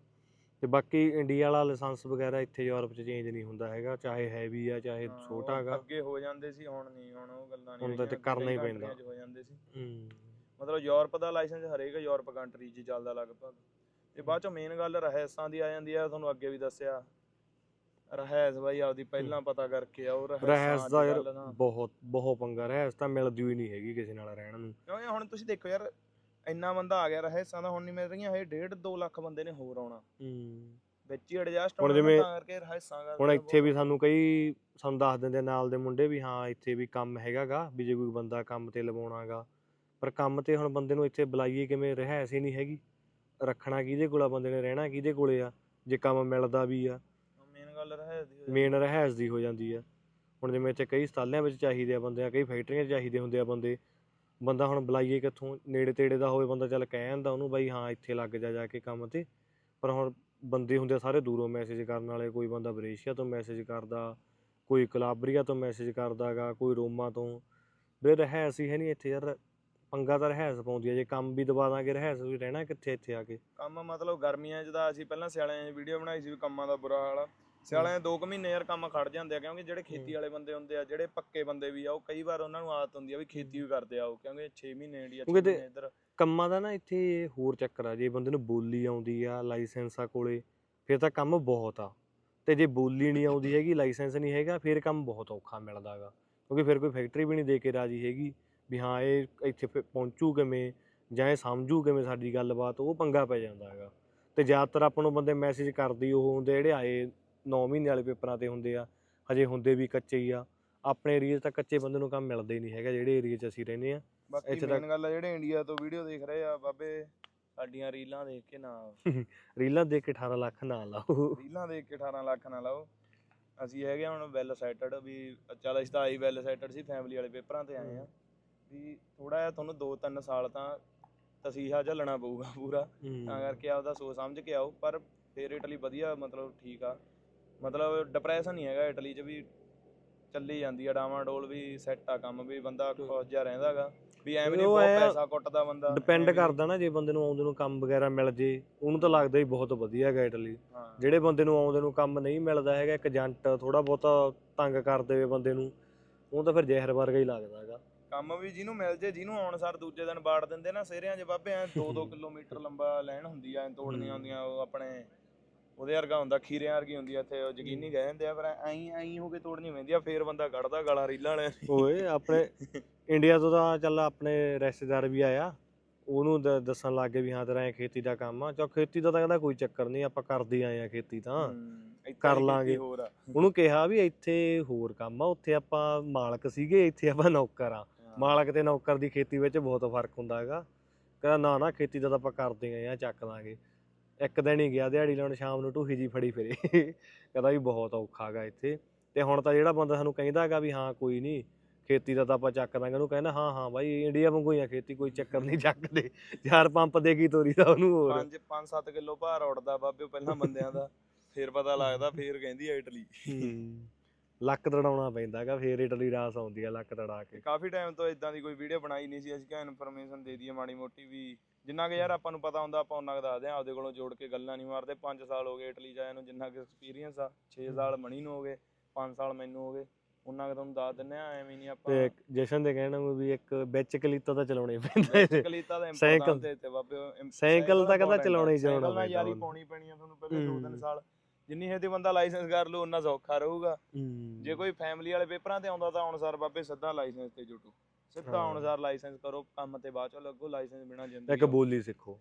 ਤੇ ਬਾਕੀ ਇੰਡੀਆ ਵਾਲਾ ਲਾਇਸੈਂਸ ਵਗੈਰਾ ਇੱਥੇ ਯੂਰਪ 'ਚ ਚੇਂਜ ਨਹੀਂ ਹੁੰਦਾ ਹੈਗਾ ਚਾਹੇ ਹੈਵੀ ਆ ਚਾਹੇ ਹਾਂ, ਉਹ ਛੋਟਾ ਹੈਗਾ ਅੱਗੇ ਹੋ ਜਾਂਦੇ ਸੀ ਹੁਣ ਨਹੀਂ ਹੁਣ ਉਹ ਗੱਲਾਂ ਨਹੀਂ ਹੁਣ ਤਾਂ ਰਹੀਆਂ, ਕਰਨਾ ਹੀ ਪੈਂਦਾ। ਕੰਟਰੀਆਂ 'ਚ ਹੋ ਜਾਂਦੇ ਸੀ। ਹੂੰ। ਮਤਲਬ ਯੂਰਪ ਦਾ ਲਾਇਸੈਂਸ ਹਰੇਕ ਯੂਰਪ ਕੰਟਰੀ 'ਚ ਚੱਲਦਾ ਲਗਭਗ। ਤੇ ਬਾਅਦ ਚੋਂ ਮੇਨ ਗੱਲ ਰਹਿਸਾਂ ਦੀ ਆ ਜਾਂਦੀ ਆ ਤੁਹਾਨੂੰ ਅੱਗੇ ਵੀ ਦੱਸਿਆ। ਰਹਿਸ ਬਾਈ ਆਪਦੀ ਪਹਿਲਾਂ ਪਤਾ ਕਰਕੇ ਆਓ ਰਹਿਸ ਦਾ ਯਾਰ ਗੱਲ ਨਾ। ਬਹੁਤ ਬਹੁਤ ਪੰਗਾ ਰਹਿਸ ਤਾਂ ਮਿਲਦੀ ਹੀ ਨਹੀਂ ਹੈਗੀ ਕਿਸੇ ਨਾਲ ਰਹਿਣ ਨੂੰ। ਕਿਉਂਕਿ ਹੁਣ ਤੁਸੀਂ ਦੇਖੋ ਯਾਰ ਇੰਨਾ ਬੰਦਾ ਆ ਗਿਆ ਰਹਿਸਾਂ ਦਾ ਹੁਣ ਨਹੀਂ ਮਿਲ ਰਹੀਆਂ ਇਹ 1.5 2 ਲੱਖ ਬੰਦੇ ਨੇ ਹੋਰ ਆਉਣਾ। ਹੂੰ। ਵਿੱਚ ਹੀ ਐਡਜਸਟ ਹੁਣ ਜਿਵੇਂ- ਕਰਕੇ ਰਹਿਸਾਂ ਕਰਦੇ ਹੁਣ ਇੱਥੇ। ਵੀ ਸਾਨੂੰ ਕਈ ਸਾਨੂੰ ਦੱਸ ਦਿੰਦੇ ਆ ਨਾਲ ਦੇ ਮੁੰਡੇ ਵੀ ਹਾਂ ਇੱਥੇ ਵੀ ਕੰਮ ਹੈਗਾਗਾ ਵੀ ਜੇ ਕੋਈ ਬੰਦਾ ਕੰਮ ਤੇ ਲਵਾਉਣਾਗਾ। ਪਰ ਕੰਮ ਤੇ ਹੁਣ ਬੰਦੇ ਨੂੰ ਇੱਥੇ ਬੁਲਾਈਏ ਕਿਵੇਂ ਰਹਿਸ ਹੀ ਨਹੀਂ ਹੈਗੀ। ਰੱਖਣਾ ਕਿਹਦੇ ਕੋਲ ਆ ਬੰਦੇ ਨੇ ਰਹਿਣਾ ਕਿਹਦੇ ਕੋਲੇ ਆ ਜੇ ਕੰਮ ਮਿਲਦਾ ਵੀ ਆ। ਮੇਨ ਗੱਲ ਰਹਿਸ ਦੀ ਹੋ ਜਾਂਦੀ ਮੇਨ ਰਹਿਸ ਦੀ ਹੋ ਜਾਂਦੀ ਆ। ਹੁਣ ਜਿਵੇਂ ਇੱਥੇ ਕਈ ਸਟਾਲਿਆਂ ਵਿੱਚ ਚਾਹੀਦੇ ਆ ਬੰਦੇ ਆ ਕਈ ਫੈਕਟਰੀਆਂ 'ਚ ਚਾਹੀਦੇ ਹੁੰਦੇ ਆ ਬੰਦੇ। ਬੰਦਾ ਹੁਣ ਬੁਲਾਈਏ ਕਿੱਥੋਂ, ਨੇੜੇ ਤੇੜੇ ਦਾ ਹੋਵੇ ਬੰਦਾ ਚੱਲ ਕਹਿ ਦਿੰਦਾ ਉਹਨੂੰ ਬਾਈ ਹਾਂ ਇੱਥੇ ਲੱਗ ਜਾ ਜਾ ਕੇ ਕੰਮ ਤੇ। ਪਰ ਹੁਣ ਬੰਦੇ ਹੁੰਦੇ ਆ ਸਾਰੇ ਦੂਰੋਂ ਮੈਸੇਜ ਕਰਨ ਵਾਲੇ, ਕੋਈ ਬੰਦਾ ਬਰੇਸ਼ੀਆ ਤੋਂ ਮੈਸੇਜ ਕਰਦਾ, ਕੋਈ ਕਲਾਬਰੀਆ ਤੋਂ ਮੈਸੇਜ ਕਰਦਾਗਾ, ਕੋਈ ਰੋਮਾ ਤੋਂ। ਵੀਰੇ ਰਹਿਸ ਹੀ ਹੈ ਨਹੀਂ ਇੱਥੇ ਯਾਰ, ਪੰਗਾ ਤਾਂ ਰਹਿਸ ਪਾਉਂਦੀ ਹੈ ਜੇ ਕੰਮ ਵੀ ਦਬਾ ਦਾਂਗੇ ਰਹਿਸ ਵੀ ਰਹਿਣਾ ਕਿੱਥੇ ਇੱਥੇ ਆ ਕੇ। ਕੰਮ ਮਤਲਬ ਗਰਮੀਆਂ 'ਚ ਤਾਂ ਅਸੀਂ ਪਹਿਲਾਂ ਸਿਆਲਿਆਂ 'ਚ ਵੀਡੀਓ ਬਣਾਈ ਸੀ ਵੀ ਕੰਮਾਂ ਦਾ ਬੁਰਾ ਹਾਲ ਆ। ਸਿਆਲਿਆਂ 'ਚ ਦੋ ਕੁ ਮਹੀਨੇ ਯਾਰ ਕੰਮ ਖੜ ਜਾਂਦੇ ਆ ਕਿਉਂਕਿ ਜਿਹੜੇ ਖੇਤੀ ਵਾਲੇ ਬੰਦੇ ਹੁੰਦੇ ਆ ਜਿਹੜੇ ਪੱਕੇ ਬੰਦੇ ਵੀ ਆ ਉਹ ਕਈ ਵਾਰ ਉਹਨਾਂ ਨੂੰ ਆਦਤ ਹੁੰਦੀ ਆ ਵੀ ਖੇਤੀ ਵੀ ਕਰਦੇ ਆ ਉਹ ਕਿਉਂਕਿ 6 ਮਹੀਨੇ ਇੰਡੀਆ 6 ਕਿਉਂਕਿ ਤੇ- ਇੱਧਰ ਕੰਮਾਂ ਦਾ ਨਾ ਇੱਥੇ ਹੋਰ ਚੱਕਰ ਆ ਜੇ ਬੰਦੇ ਨੂੰ ਬੋਲੀ ਆਉਂਦੀ ਆ ਲਾਇਸੈਂਸ ਆ ਕੋਲੇ ਫਿਰ ਤਾਂ ਕੰਮ ਬਹੁਤ ਆ। ਤੇ ਜੇ ਬੋਲੀ ਨਹੀਂ ਆਉਂਦੀ ਹੈਗੀ ਲਾਇਸੈਂਸ ਨਹੀਂ ਹੈਗਾ ਫਿਰ ਕੰਮ ਬਹੁਤ ਔਖਾ ਮਿਲਦਾਗਾ ਕਿਉਂਕਿ ਫਿਰ ਕੋਈ ਫੈਕਟਰੀ ਵੀ ਨਹੀਂ ਦੇ ਕੇ ਰਾਜੀ ਹੈਗੀ ਵੀ ਹਾਂ ਇਹ ਇੱਥੇ ਫਿਰ ਪਹੁੰਚੂ ਕਿਵੇਂ ਜਾਂ ਇਹ ਸਮਝੂ ਕਿਵੇਂ ਸਾਡੀ ਗੱਲਬਾਤ ਉਹ ਪੰਗਾ ਪੈ ਜਾਂਦਾ ਹੈਗਾ। ਤੇ ਜ਼ਿਆਦਾਤਰ ਆਪਾਂ ਨੂੰ ਬੰਦੇ ਮੈਸੇਜ ਕਰਦੀ ਉਹ ਹੁੰਦੇ ਜਿਹੜੇ ਆਏ 9 ਮਹੀਨੇ ਵਾਲੇ ਪੇਪਰਾਂ ਤੇ ਹੁੰਦੇ ਆ ਹਜੇ ਹੁੰਦੇ ਵੀ ਕੱਚੇ ਹੀ ਆ। ਆਪਣੇ ਏਰੀਆ 'ਚ ਤਾਂ ਕੱਚੇ ਬੰਦੇ ਨੂੰ ਕੰਮ ਮਿਲਦਾ ਹੀ ਨਹੀਂ ਹੈਗਾ ਜਿਹੜੇ ਏਰੀਆ 'ਚ ਅਸੀਂ ਰਹਿੰਦੇ ਆ। ਬਾਕੀ ਇੱਥੇ ਤਾਂ- ਮੇਨ ਗੱਲ ਆ ਜਿਹੜੇ ਇੰਡੀਆ ਤੋਂ ਵੀਡੀਓ ਦੇਖ ਰਹੇ ਆ ਬਾਬੇ। ਸਾਡੀਆਂ ਰੀਲਾਂ ਦੇਖ ਕੇ ਨਾ। <laughs> ਰੀਲਾਂ ਦੇਖ ਕੇ 18 ਲੱਖ ਨਾ ਲਾਓ। ਰੀਲਾਂ ਦੇਖ ਕੇ 18 ਲੱਖ ਨਾ ਲਾਓ। ਅਸੀਂ ਹੈਗੇ ਹੁਣ ਵੈਲ ਸੈਟਡ ਵੀ ਚੱਲ ਅਸੀਂ ਤਾਂ ਆਈ ਵੈਲ ਸੈਟਡ ਸੀ ਫੈਮਿਲੀ ਵਾਲੇ ਪੇਪਰਾਂ ਤੇ ਆਏ ਆ। ਵੀ ਥੋੜਾ ਜਿਹਾ ਤੁਹਾਨੂੰ 2-3 ਸਾਲ ਤਾਂ ਤਸੀਹਾ ਝੱਲਣਾ ਪਊਗਾ ਪੂਰਾ। ਤਾਂ ਕਰਕੇ ਆਪਦਾ ਸੋਚ ਸਮਝ ਕੇ ਆਓ ਪਰ ਫਿਰ ਇਟਲੀ ਵਧੀਆ ਮਤਲਬ ਠੀਕ ਆ। ਮਤਲਬ ਡਿਪਰੈਸ਼ਨ ਨਹੀਂ ਹੈਗਾ ਇਟਲੀ 'ਚ ਵੀ ਚੱਲੀ ਜਾਂਦੀ ਆ ਡਾਵਾਂਡੋਲ ਵੀ ਸੈੱਟ ਆ ਕੰਮ ਵੀ ਬੰਦਾ ਖੁਸ਼ ਜਿਹਾ ਰਹਿੰਦਾਗਾ ਵੀ ਐਵੇਂ ਨਹੀਂ ਉਹ ਬਹੁਤ ਐਂ ਪੈਸਾ ਕੁੱਟਦਾ ਬੰਦਾ। ਡਿਪੈਂਡ ਐਵੇਂ ਨੀ। ਕਰਦਾ ਨਾ ਜੇ ਬੰਦੇ ਨੂੰ ਆਉਂਦੇ ਨੂੰ ਕੰਮ ਵਗੈਰਾ ਮਿਲ ਜੇ ਉਹਨੂੰ ਤਾਂ ਲੱਗਦਾ ਹੀ ਬਹੁਤ ਵਧੀਆ ਹੈਗਾ ਇਟਲੀ ਹਾਂ। ਜਿਹੜੇ ਬੰਦੇ ਨੂੰ ਆਉਂਦੇ ਨੂੰ ਕੰਮ ਨਹੀਂ ਮਿਲਦਾ ਹੈਗਾ ਇੱਕ ਏਜੰਟ ਥੋੜਾ ਬਹੁਤਾ ਤੰਗ ਕਰ ਦੇਵੇ ਬੰਦੇ ਨੂੰ ਉਹ ਤਾਂ ਫਿਰ ਜ਼ਹਿਰ ਵਰਗਾ ਹੀ ਲੱਗਦਾ ਹੈਗਾ। ਕੰਮ ਵੀ ਜਿਹਨੂੰ ਮਿਲ ਜੇ ਜਿਹਨੂੰ ਆਉਣ ਸਾਰ ਦੂਜੇ ਦਿਨ ਬਾੜ ਦਿੰਦੇ ਨਾ ਸੇਰਿਆਂ 'ਚ ਬਾਬੇ ਐ 2-2 <laughs> ਕਿਲੋਮੀਟਰ ਲੰਬਾ ਲੈਣ ਹੁੰਦੀ ਆ ਐਂ ਤੋੜਨੀਆਂ। ਹੁੰਦੀਆਂ ਉਹ ਆਪਣੇ ਉਹਦੇ ਵਰਗਾ ਹੁੰਦਾ ਖੀਰਿਆਂ ਵਰਗੀ ਹੁੰਦੀ ਆ ਇੱਥੇ ਉਹ ਯਕੀਨੀ ਕਹਿ ਦਿੰਦੇ ਆ ਪਰ ਐਂ ਐਂ ਹੋ ਕੇ ਤੋੜਨੀ ਪੈਂਦੀ ਆ ਫੇਰ ਬੰਦਾ ਕੱਢਦਾ ਗਾਲਾਂ ਰੀਲਾਂ ਵਾਲੇ ਓਏ ਆਪਣੇ ਇੰਡੀਆ ਤੋਂ ਤਾਂ ਚੱਲ ਆਪਣੇ ਰਿਸ਼ਤੇਦਾਰ ਵੀ ਆਇਆ ਉਹਨੂੰ ਦ- ਦੱਸਣ ਲੱਗ ਗਏ ਵੀ ਹਾਂ ਤੇਰਾ ਐ ਖੇਤੀ ਦਾ ਕੰਮ ਆ ਚਾ ਖੇਤੀ ਦਾ ਤਾਂ ਕਹਿੰਦਾ ਕੋਈ ਚੱਕਰ ਨਹੀਂ ਆਪਾਂ ਕਰਦੇ ਹੀ ਆਏ ਆ ਖੇਤੀ ਤਾਂ। ਕਰ ਦੀ ਖੇਤੀ ਲਾਂਗੇ। ਹੋਰ ਆ। ਉਹਨੂੰ ਕਿਹਾ ਵੀ ਇੱਥੇ ਹੋਰ ਕੰਮ ਆ ਉੱਥੇ ਆਪਾਂ ਮਾਲਕ ਸੀਗੇ ਇੱਥੇ ਆਪਾਂ ਨੌਕਰ ਆ। ਮਾਲਕ ਤੇ ਨੌਕਰ ਦੀ ਖੇਤੀ ਵਿੱਚ ਬਹੁਤ ਫ਼ਰਕ ਹੁੰਦਾ ਹੈਗਾ। ਕਹਿੰਦਾ ਨਾ ਨਾ ਖੇਤੀ ਦਾ ਤਾਂ ਆਪਾਂ ਕਰਦੇ ਆਂ ਆ ਚੱਕ ਲਾਂਗੇ। ਇੱਕ ਦਿਨ ਹੀ ਗਿਆ ਦਿਹਾੜੀ ਲਾਉਣ ਸ਼ਾਮ ਨੂੰ ਢੂਹੀ ਜੀ ਫੜੀ ਫਿਰੇ। ਕਹਿੰਦਾ ਵੀ ਬਹੁਤ ਔਖਾ ਹੈਗਾ ਇੱਥੇ। ਤੇ ਹੁਣ ਤਾਂ ਜਿਹੜਾ ਬੰਦਾ ਸਾਨੂੰ ਕਹਿੰਦਾ ਹੈਗਾ ਵੀ ਹਾਂ ਕੋਈ ਨਹੀਂ ਖੇਤੀ ਦਾ ਤਾਂ ਆਪਾਂ ਚੱਕ ਦਾਂਗੇ ਉਹਨੂੰ ਕਹਿੰਦਾ ਹਾਂ ਹਾਂ ਬਾਈ ਇੰਡੀਆ ਵਾਂਗੂ ਹੀ ਆ ਖੇਤੀ ਕੋਈ ਚੱਕਰ ਨਹੀਂ ਚੱਕਦੇ ਯਾਰ ਪੰਪ ਦੇ ਕੀ ਤੋਰੀ ਦਾ ਉਹਨੂੰ ਹੋਰ? 5 5-7 ਕਿਲੋ ਭਾਰ ਉੱਡਦਾ ਬਾਬੇ ਪਹਿਲਾਂ ਬੰਦਿਆਂ ਦਾ। ਫੇਰ ਪਤਾ ਲੱਗਦਾ ਫੇਰ ਕਹਿੰਦੀ ਆ ਇਟਲੀ। ਲੱਕ ਤੜਾਉਣਾ ਪੈਂਦਾ ਹੈਗਾ ਫੇਰ ਇਟਲੀ ਰਾਸ ਆਉਂਦੀ ਆ ਲੱਕ ਤੜਾ ਕੇ। ਕਾਫੀ ਟਾਈਮ ਤੋਂ ਇਦਾਂ ਦੀ ਕੋਈ ਵੀਡੀਓ ਬਣਾਈ ਨਹੀਂ ਸੀ ਅਸੀਂ ਕਿਹਾ ਇਨਫੋਰਮੇਸ਼ਨ ਦੇ ਦਈਏ ਮਾੜੀ ਮੋਟੀ ਵੀ। ਜਿੰਨਾ ਕਿ ਯਾਰ ਆਪਾਂ ਨੂੰ ਪਤਾ ਹੁੰਦਾ ਆਪਾਂ ਉਹਨਾਂ ਕੁ ਦੱਸਦੇ ਆ ਆਪਦੇ ਕੋਲੋਂ ਜੋੜ ਕੇ ਗੱਲਾਂ ਨਹੀਂ ਮਾਰਦੇ। 5 ਸਾਲ ਹੋ ਗਏ ਇਟਲੀ ਜਾਏ ਨੂੰ ਜਿੰਨਾ ਕਿ ਐਕਸਪੀਰੀਅੰਸ ਆ। 6 ਸਾਲ ਮਣੀ ਨੂੰ ਹੋ ਗਏ 5 ਸਾਲ ਮੈਨੂੰ ਹੋ ਗਏ। ਉਹਨਾਂ ਕੁ ਤੁਹਾਨੂੰ ਦੱਸ ਦਿੰਨੇ ਆ ਐਵੇਂ ਨਹੀਂ ਆਪਾਂ ਤੇ ਜਸ਼ਨ ਦੇ ਕਹਿਣਾ ਵੀ ਇੱਕ ਵਿੱਚ ਕਲੀਤਾ ਤਾਂ ਚਲਾਉਣਾ ਹੀ ਪੈਂਦਾ ਇਹਦੇ। ਕਲੀਤਾ ਦਾ ਸਾਈਕਲ- ਤੇ ਤੇ ਬਾਬੇ ਸਾਈਕਲ ਤਾਂ ਕਹਿੰਦਾ ਚਲਾਉਣਾ ਹੀ ਚਲਾਉਣਾ ਨਾਲ ਯਾਰੀ ਪੈਂਦਾ ਪਾਉਣੀ ਪੈਣੀ ਆ ਤੁਹਾਨੂੰ ਪਹਿਲੇ 2-3 ਹੂੰ। ਸਾਲ। ਜਿੰਨੀ ਛੇਤੀ ਬੰਦਾ ਲਾਇਸੈਂਸ ਕਰ ਲੂ ਉਨਾ ਸੌਖਾ ਰਹੂਗਾ। ਹੂੰ। ਜੇ ਕੋਈ ਫੈਮਿਲੀ ਵਾਲੇ ਪੇਪਰਾਂ ਤੇ ਆਉਂਦਾ ਤਾਂ ਅਨੁਸਾਰ ਬਾਬੇ ਸਿੱਧਾ ਲਾਇਸੈਂਸ ਤੇ ਜੁਟੋ। ਸਿੱਧਾ ਹਾਂ। ਅਨੁਸਾਰ ਲਾਇਸੈਂਸ ਕਰੋ ਕੰਮ ਤੇ ਬਾਅਦ ਚੋਂ ਲੱਗੋ ਲਾਇਸੈਂਸ ਬਿਨਾ ਜ਼ਿੰਦਗੀ ਇੱਕ ਬੋਲੀ ਸਿੱਖੋ।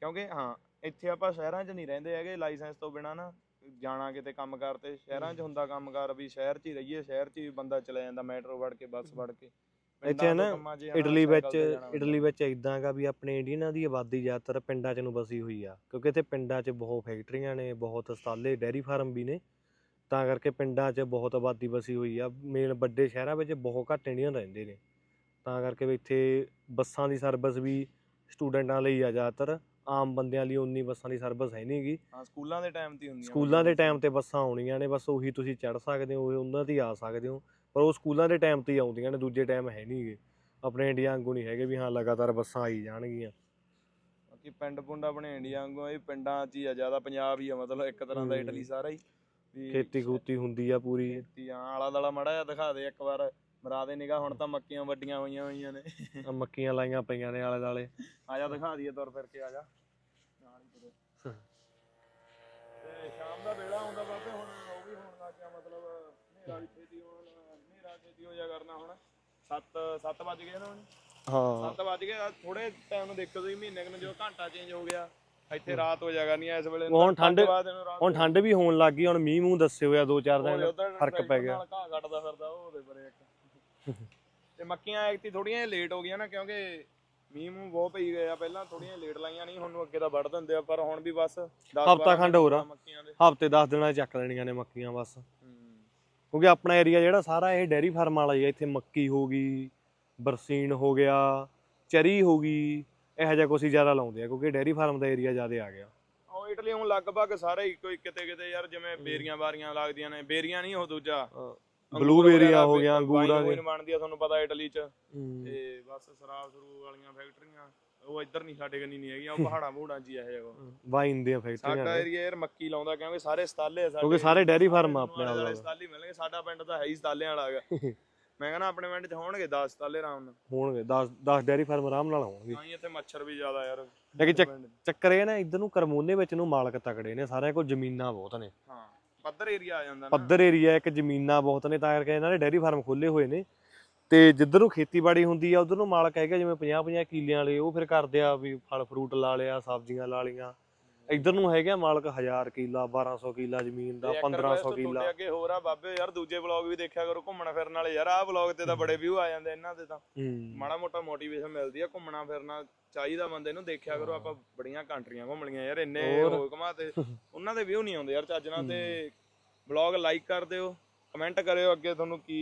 ਕਿਉਂਕਿ ਹਾਂ ਇੱਥੇ ਆਪਾਂ ਸ਼ਹਿਰਾਂ 'ਚ ਨਹੀਂ ਰਹਿੰਦੇ ਹੈਗੇ ਲਾਇਸੈਂਸ ਤੋਂ ਬਿਨਾ ਨਾ। ਜਾਣਾ ਕਿਤੇ ਕੰਮ ਤੇ ਸ਼ਹਿਰਾਂ 'ਚ ਹੁੰਦਾ ਕੰਮਕਾਰ ਵੀ ਸ਼ਹਿਰ 'ਚ ਹੀ ਰਹੀਏ ਸ਼ਹਿਰ 'ਚ ਹੀ ਬੰਦਾ ਚਲਾ ਜਾਂਦਾ ਮੈਟਰੋ ਵੜ ਕੇ ਬੱਸ ਵੜ ਕੇ। ਇੱਥੇ ਪਿੰਡਾਂ ਨਾ ਤੋਂ ਕੰਮਾਂ 'ਚ ਜਾਣਾ, ਇਟਲੀ ਸਾਈਕਲ ਵਿੱਚ ਤੇ ਜਾਣਾ ਹੁੰਦਾ। ਇਟਲੀ ਵਿੱਚ ਇਦਾਂ ਗਾ ਵੀ ਆਪਣੇ ਇੰਡੀਅਨਾਂ ਦੀ ਆਬਾਦੀ ਜ਼ਿਆਦਾਤਰ ਪਿੰਡਾਂ 'ਚ ਨੂੰ ਬਸੀ ਹੋਈ ਆ। ਕਿਉਂਕਿ ਇੱਥੇ ਪਿੰਡਾਂ 'ਚ ਬਹੁਤ ਫੈਕਟਰੀਆਂ ਨੇ ਬਹੁਤ ਹਸਪਤਾਲੇ ਡੈਰੀ ਫਾਰਮ ਵੀ ਨੇ। ਤਾਂ ਕਰਕੇ ਪਿੰਡਾਂ 'ਚ ਬਹੁਤ ਆਬਾਦੀ ਬਸੀ ਹੋਈ ਆ। ਮੇਨ ਵੱਡੇ ਸ਼ਹਿਰਾਂ ਵਿੱਚ ਬਹੁਤ ਘੱਟ ਇੰਡੀਅਨ ਰਹਿੰਦੇ ਨੇ। ਤਾਂ ਕਰਕੇ ਵੀ ਇੱਥੇ ਬੱਸਾਂ ਦੀ ਸਰਵਿਸ ਵੀ ਸਟੂਡੈਂਟਾਂ ਲਈ ਆ ਜ਼ਿਆਦਾਤਰ। ਆਮ ਬੰਦਿਆਂ ਲਈ ਉਨੀ ਬੱਸਾਂ ਦੀ ਸਰਵਿਸ ਹੈ ਨਹੀਂਗੀ ਹਾਂ ਸਕੂਲਾਂ ਦੇ ਟਾਈਮ ਤੇ ਹੀ ਹੁੰਦੀਆਂ ਸਕੂਲਾਂ ਦੇ ਟਾਈਮ ਤੇ ਬੱਸਾਂ ਆਉਣੀਆਂ ਨੇ ਬਸ ਉਹੀ ਤੁਸੀਂ ਚੜ ਸਕਦੇ ਹੋ ਉਹਨਾਂ ਤੇ ਹੀ ਆ ਸਕਦੇ ਹੋ। ਪਰ ਉਹ ਸਕੂਲਾਂ ਦੇ ਟਾਈਮ ਤੇ ਹੀ ਆਉਂਦੀਆਂ ਨੇ ਦੂਜੇ ਟਾਈਮ ਹੈ ਨਹੀਂਗੇ ਆਪਣੇ ਇੰਡੀਆ ਵਾਂਗੂ ਨਹੀਂ ਹੈਗੇ ਵੀ ਹਾਂ ਲਗਾਤਾਰ ਬੱਸਾਂ ਆਈ ਜਾਣਗੀਆਂ। ਬਾਕੀ ਪਿੰਡ ਪੁੰਡ ਆਪਣੇ ਇੰਡੀਆ ਵਾਂਗੂ ਇਹ ਪਿੰਡਾਂ 'ਚ ਹੀ ਆ ਜ਼ਿਆਦਾ ਪੰਜਾਬ ਹੀ ਆ ਮਤਲਬ ਇੱਕ ਤਰ੍ਹਾਂ ਦਾ ਹੂੰ। ਇਟਲੀ ਸਾਰਾ ਹੀ। ਵੀ ਖੇਤੀ ਖੂਤੀ ਹੁੰਦੀ ਆ ਪੂਰੀ। ਖੇਤੀ ਆ ਆਲਾ ਦਾਲਾ ਮੜਾ ਜਿਹਾ ਦਿਖਾ ਦੇ ਇੱਕ ਵਾਰ। ਮਰਾ ਦੇ ਨਿਗਾ ਹੁਣ ਤਾਂ ਮੱਕੀਆਂ ਵੱਡੀਆਂ ਹੋਈਆਂ ਹੋਈਆਂ ਨੇ। ਆਹ ਮੱਕੀਆਂ ਲਾਈਆਂ ਪਈਆਂ ਨੇ ਆਲੇ ਦਾਲੇ ਆ ਜਾ ਦਿਖਾ ਦਈਏ ਤੁਰ ਫਿਰ ਕੇ ਆ ਜਾ। ਨਾਲ ਹੀ ਤੁਰੇ। ਤੇ ਸ਼ਾਮ ਦਾ ਵੇਲਾ ਆਉਂਦਾ ਬਾਬੇ ਹੁਣ ਉਹ ਵੀ ਹੋਣ ਲੱਗ ਗਿਆ ਮਤਲਬ ਹਨੇਰਾ ਵੀ ਛੇਤੀ ਹੋਣ ਹਨੇਰਾ ਛੇਤੀ ਹੋ ਜਾ ਕਰਨਾ ਹੁਣ। 7 7 ਵੱਜ ਗਏ ਨਾ ਹੁਣ। ਹਾਂ। 7 ਵੱਜ ਗਏ ਥੋੜੇ ਟਾਈਮ ਨੂੰ ਦੇਖੋ ਤੁਸੀਂ ਮਹੀਨੇ ਕੁ ਨੂੰ ਜਦੋਂ ਘੰਟਾ ਚੇਂਜ ਹੋ ਗਿਆ। ਇੱਥੇ ਰਾਤ ਹੋ ਜਾ ਕਰਨੀ ਇਸ ਵੇਲੇ ਹੁਣ ਠੰਡ- ਬਾਅਦ ਇਹਨੂੰ ਰਾਤ ਹੁਣ ਠੰਡ ਵੀ ਹੋਣ ਲੱਗ ਗਈ ਹੁਣ ਮੀਂਹ ਮੂੰਹ ਦੱਸੇ ਹੋਇਆ ਦੋ ਚਾਰ ਦਿਨ ਫ਼ਰਕ ਪੈ ਗਿਆ। ਨਾਲ ਘਾਹ ਕੱਟਦਾ ਫਿਰਦਾ ਉਹ ਉਹਦੇ ਪਰੇ ਇੱਕ। ਤੇ ਮੱਕੀਆਂ ਐਕਟੀ ਥੋੜੀਆਂ ਲੇਟ ਹੋ ਗਈਆਂ ਨਾ ਕਿਉਂਕਿ ਮੀਂਹ ਮੂੰਹ ਬਹੁਤ ਪਈ ਗਏ ਆ। ਪਹਿਲਾਂ ਥੋੜੀਆਂ ਲੇਟ ਲਾਈਆਂ ਨਹੀਂ ਹੁਣ ਨੂੰ ਅੱਗੇ ਤਾਂ ਵੱਢ ਦਿੰਦੇ ਆ ਪਰ ਹੁਣ ਵੀ ਬਸ 10 ਹਫ਼ਤਾ ਖੰਡ ਹੋਰ ਆ। ਮੱਕੀਆਂ ਦੇ। ਹਫ਼ਤੇ 10 ਦਿਨਾਂ ਚੱਕ ਲੈਣੀਆਂ ਨੇ ਮੱਕੀਆਂ ਬਸ। ਕਿਉਂਕਿ ਆਪਣਾ ਏਰੀਆ ਜਿਹੜਾ ਸਾਰਾ ਇਹ ਡੈਰੀ ਫਾਰਮ ਵਾਲਾ ਹੀ ਆ ਇੱਥੇ ਮੱਕੀ ਹੋ ਗਈ ਬਰਸੀਨ ਹੋ ਗਿਆ ਚਰੀ ਹੋ ਗਈ ਇਹੋ ਜਿਹਾ ਹੀ ਜ਼ਿਆਦਾ ਲਾਉਂਦੇ ਆ ਕਿਉਂਕਿ ਡੈਰੀ ਫਾਰਮ ਦਾ ਏਰੀਆ ਜ਼ਿਆਦਾ ਆ ਗਿਆ। ਉਹ ਇਟਲੀ ਹੁਣ ਲਗਭਗ ਸਾਰੇ ਇੱਕੋ ਹੀ ਕਿਤੇ ਕਿਤੇ ਯਾਰ ਜਿਵੇਂ ਬੇਰੀਆਂ ਬਾਰੀਆਂ ਲੱਗਦੀਆਂ ਨੇ ਬੇਰੀਆਂ ਨਹੀਂ ਉਹ ਦੂਜਾ। ਬਲੂਬੇਰੀਆਂ ਹੋ ਗਿਆ ਅੰਗੂਰਾਂ ਦੇ ਬਣਦੀ ਆ ਤੁਹਾਨੂੰ ਪਤਾ ਇਟਲੀ ਚ। ਤੇ ਬਸ ਸ਼ਰਾਬ ਸ਼ਰੂ ਵਾਲੀਆਂ ਫੈਕਟਰੀਆਂ ਉਹ ਇੱਧਰ ਨਹੀਂ ਸਾਡੇ ਕੰਨੀ ਨਹੀਂ ਹੈਗੀਆਂ ਉਹ ਪਹਾੜਾਂ ਪਹੂੜਾਂ 'ਚ ਹੀ ਇਹ ਜਗ੍ਹਾ। ਵਾਈਨ ਦੀਆਂ ਫੈਕਟਰੀਆਂ ਸਾਡਾ ਨੇ। ਏਰੀਆ ਯਾਰ ਮੱਕੀ ਲਾਉਂਦਾ ਕਿਉਂਕਿ ਸਾਰੇ ਸਤਾਲੇ ਆ ਸਾਡੇ ਕਿਉਂਕਿ ਸਾਰੇ ਡੈਰੀ ਫਾਰਮ ਆ ਆਪਣੇ ਆਪ ਸਤਾਲੇ ਮਿਲਣਗੇ ਸਾਡਾ ਪਿੰਡ ਤਾਂ ਹੈ ਹੀ ਸਤਾਲਿਆਂ ਵਾਲਾ ਹੈਗਾ। <laughs> ਮੈਂ ਕਹਿੰਦਾ ਆਪਣੇ ਪਿੰਡ 'ਚ ਹੋਣਗੇ 10 ਸਤਾਲੇ ਆਰਾਮ ਨਾਲ। ਹੋਣਗੇ 10 10 ਡੈਰੀ ਫਾਰਮ ਆਰਾਮ ਨਾਲ ਆਉਣਗੇ ਤਾਂ ਹੀ ਇੱਥੇ ਮੱਛਰ ਵੀ ਜ਼ਿਆਦਾ ਯਾਰ। ਲੇਕਿਨ। ਚੱਕਰ ਇਹ ਨਾ ਇਧਰ ਨੂੰ ਕਰਮੋਨੇ ਵਿੱਚ ਨੂੰ ਮਾਲਕ ਤਕੜੇ ਨੇ ਸਾਰਿਆਂ ਕੋਲ ਜ਼ਮੀਨਾਂ ਬਹੁਤ ਨੇ। ਹਾਂ। ਪੱਧਰ ਏਰੀਆ ਆ ਜਾਂਦਾ ਪੱਧਰ ਏਰੀਆ, ਇੱਕ ਜ਼ਮੀਨਾਂ ਬਹੁਤ ਨੇ, ਤਾਂ ਕਰਕੇ ਇਹਨਾਂ ਨੇ ਡੈਰੀ ਫਾਰਮ ਖੋਲੇ ਹੋਏ ਨੇ। ਤੇ ਜਿੱਧਰ ਨੂੰ ਖੇਤੀਬਾੜੀ ਹੁੰਦੀ ਆ, ਉਧਰ ਨੂੰ ਮਾਲਕ ਹੈਗਾ ਜਿਵੇਂ 50 50 ਕਿੱਲਿਆਂ ਵਾਲੇ, ਉਹ ਫਿਰ ਕਰਦੇ ਆ ਵੀ ਫਲ ਫਰੂਟ ਲਾ ਲਿਆ, ਸਬਜ਼ੀਆਂ ਲਾ ਲੀਆਂ ਇੱਧਰ ਨੂੰ ਹੈਗਾ ਮਾਲਕ 1000 ਕਿੱਲਾ 1200 ਕਿੱਲਾ ਜ਼ਮੀਨ ਦਾ ਤੇ ਇੱਕ 1500 request ਕਿੱਲਾ। ਅੱਗੇ ਹੋਰ ਆ ਬਾਬੇ ਯਾਰ ਦੂਜੇ ਵਲੌਗ ਵੀ ਦੇਖਿਆ ਕਰੋ ਘੁੰਮਣ ਫਿਰਨ ਵਾਲੇ। ਯਾਰ ਆਹ ਵਲੌਗ ਤੇ ਤਾਂ ਬੜੇ ਵਿਊ ਆ ਜਾਂਦੇ ਇਹਨਾਂ ਤੇ। ਤਾਂ ਮਾੜਾ ਮੋਟਾ ਮੋਟੀਵੇਸ਼ਨ ਮਿਲਦੀ ਆ ਘੁੰਮਣਾ ਫਿਰਨਾ ਚਾਹੀਦਾ ਬੰਦੇ ਨੂੰ ਦੇਖਿਆ ਕਰੋ ਆਪਾਂ ਬੜੀਆਂ ਕੰਟਰੀਆਂ ਘੁੰਮ ਲਈਆਂ ਯਾਰ ਇੰਨੇ। ਹੁਕਮਾਂ ਤੇ ਉਹਨਾਂ ਦੇ ਵਿਊ ਨਹੀਂ ਆਉਂਦੇ ਯਾਰ ਚੱਜ ਨਾਲ ਤੇ ਵਲੌਗ ਲਾਈਕ ਕਰ ਦਿਓ ਕਮੈਂਟ ਕਰਿਓ ਅੱਗੇ ਤੁਹਾਨੂੰ ਕੀ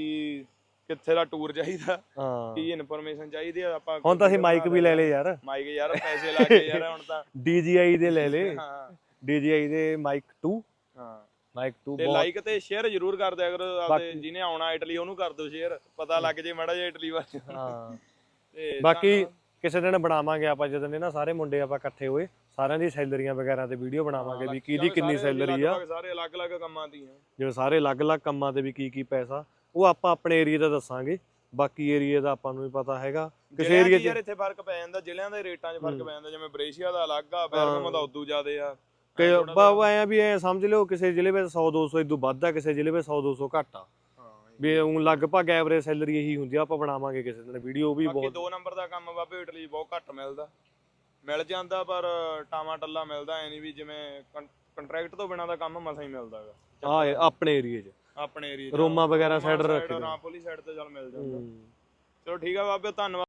ਕਿੱਥੇ ਦਾ ਟੂਰ ਚਾਹੀਦਾ? ਹਾਂ। ਕੀ ਇਨਫੋਰਮੇਸ਼ਨ ਚਾਹੀਦੀ ਆ ਆਪਾਂ ਹੁਣ ਤਾਂ ਅਸੀਂ ਮਾਈਕ ਵੀ ਲੈ ਲਏ ਯਾਰ। ਮਾਈਕ ਯਾਰ ਪੈਸੇ ਲਾ ਕੇ ਯਾਰ ਹੁਣ ਤਾਂ। <laughs> DJI ਦੇ ਲੈ ਲਏ। ਹਾਂ। DJI ਦੇ ਮਾਈਕ 2 ਹਾਂ। ਮਾਈਕ 2 ਤੇ ਲਾਈਕ ਤੇ ਸ਼ੇਅਰ ਜ਼ਰੂਰ ਕਰ ਦਿਆ ਕਰੋ ਆਪਦੇ ਜਿਹਨੇ ਆਉਣਾ ਇਟਲੀ ਉਹਨੂੰ ਕਰ ਦਿਓ ਸ਼ੇਅਰ ਪਤਾ ਲੱਗ ਜੇ ਮਾੜਾ ਜਿਹਾ ਇਟਲੀ ਬਾਰੇ ਹਾਂ। <laughs> ਤੇ ਬਾਕੀ। ਕਿਸੇ ਦਿਨ ਬਣਾਵਾਂਗੇ ਆਪਾਂ ਜਦੋਂ ਨੇ ਨਾ ਸਾਰੇ ਮੁੰਡੇ ਆਪਾਂ ਇਕੱਠੇ ਹੋਏ ਸਾਰਿਆਂ ਦੀ ਸੈਲਰੀਆਂ ਵਗੈਰਾ ਤੇ ਵੀਡੀਓ ਬਣਾਵਾਂਗੇ ਵੀ ਕਿਹਦੀ ਕਿੰਨੀ ਸੈਲਰੀ ਆ। ਸਾਰੇ ਅਲੱਗ-ਅਲੱਗ ਕੰਮਾਂ ਦੀ ਆ। ਜਿਵੇਂ ਸਾਰੇ ਅਲੱਗ-ਅਲੱਗ ਕੰਮਾਂ ਤੇ ਵੀ ਕੀ ਕੀ ਪੈਸਾ ਉਹ ਆਪਾਂ ਆਪਣੇ ਏਰੀਆ ਦਾ ਦੱਸਾਂਗੇ। ਬਾਕੀ ਏਰੀਆ ਦਾ ਆਪਾਂ ਨੂੰ ਵੀ ਪਤਾ ਹੈਗਾ। ਕਿਸੇ ਜ਼ਿਲ੍ਹਿਆਂ 'ਚ ਏਰੀਆ ਯਾਰ ਇੱਥੇ ਫ਼ਰਕ ਪੈ ਜਾਂਦਾ ਜ਼ਿਲ੍ਹਿਆਂ ਦੇ ਰੇਟਾਂ 'ਚ ਫ਼ਰਕ। ਪੈ ਜਾਂਦਾ ਜਿਵੇਂ ਬ੍ਰੇਸ਼ੀਆ ਦਾ ਅਲੱਗ ਆ ਬੈਰਗਮ ਦਾ ਉਦੋਂ ਜ਼ਿਆਦੇ ਆ। ਥੋੜ੍ਹਾ ਬਾਬਾ ਐ ਵੀ ਐ ਸਮਝ ਲਿਓ ਕਿਸੇ ਜ਼ਿਲ੍ਹੇ ਵਿੱਚ 100 200 ਇਦੋਂ ਵੱਧ ਆ ਕਿਸੇ ਜ਼ਿਲ੍ਹੇ ਵਿੱਚ 100 200 ਘੱਟ ਆ। ਵੀ ਉਹ ਲਗਭਗ ਐਵਰੇਜ ਸੈਲਰੀ ਇਹੀ ਹੁੰਦੀ ਆ ਆਪਾਂ ਬਣਾਵਾਂਗੇ ਕਿਸੇ ਦਿਨ ਵੀਡੀਓ ਵੀ ਬਾਕੀ ਬਹੁਤ ਦੋ ਨੰਬਰ ਦਾ ਕੰਮ ਬਾਬੇ ਇਟਲੀ ਬਹੁਤ ਘੱਟ ਮਿਲਦਾ। ਮਿਲ ਜਾਂਦਾ ਪਰ ਟਾਮਾ ਟੱਲਾ ਮਿਲਦਾ ਐ ਨਹੀਂ ਵੀ ਜਿਵੇਂ ਕੰਟਰੈਕਟ ਤੋਂ ਬਿਨਾ ਦਾ ਕੰਮ ਮਸਾਂ ਹੀ ਮਿਲਦਾ ਹੈਗਾ ਆ ਆਪਣੇ ਏਰੀਆ 'ਚ। ਆਪਣੇ ਏਰੀਆ ਰੋਮਾ ਵਗੈਰਾ ਸਾਈਡ ਰੱਖੇ ਦੇ। ਰਾਮਪੁਲੀ ਸਾਈਡ ਤੇ ਚੱਲ ਮਿਲ ਜਾਂਦਾ। ਚਲੋ ਠੀਕ ਆ ਬਾਬੇ ਧੰਨਵਾਦ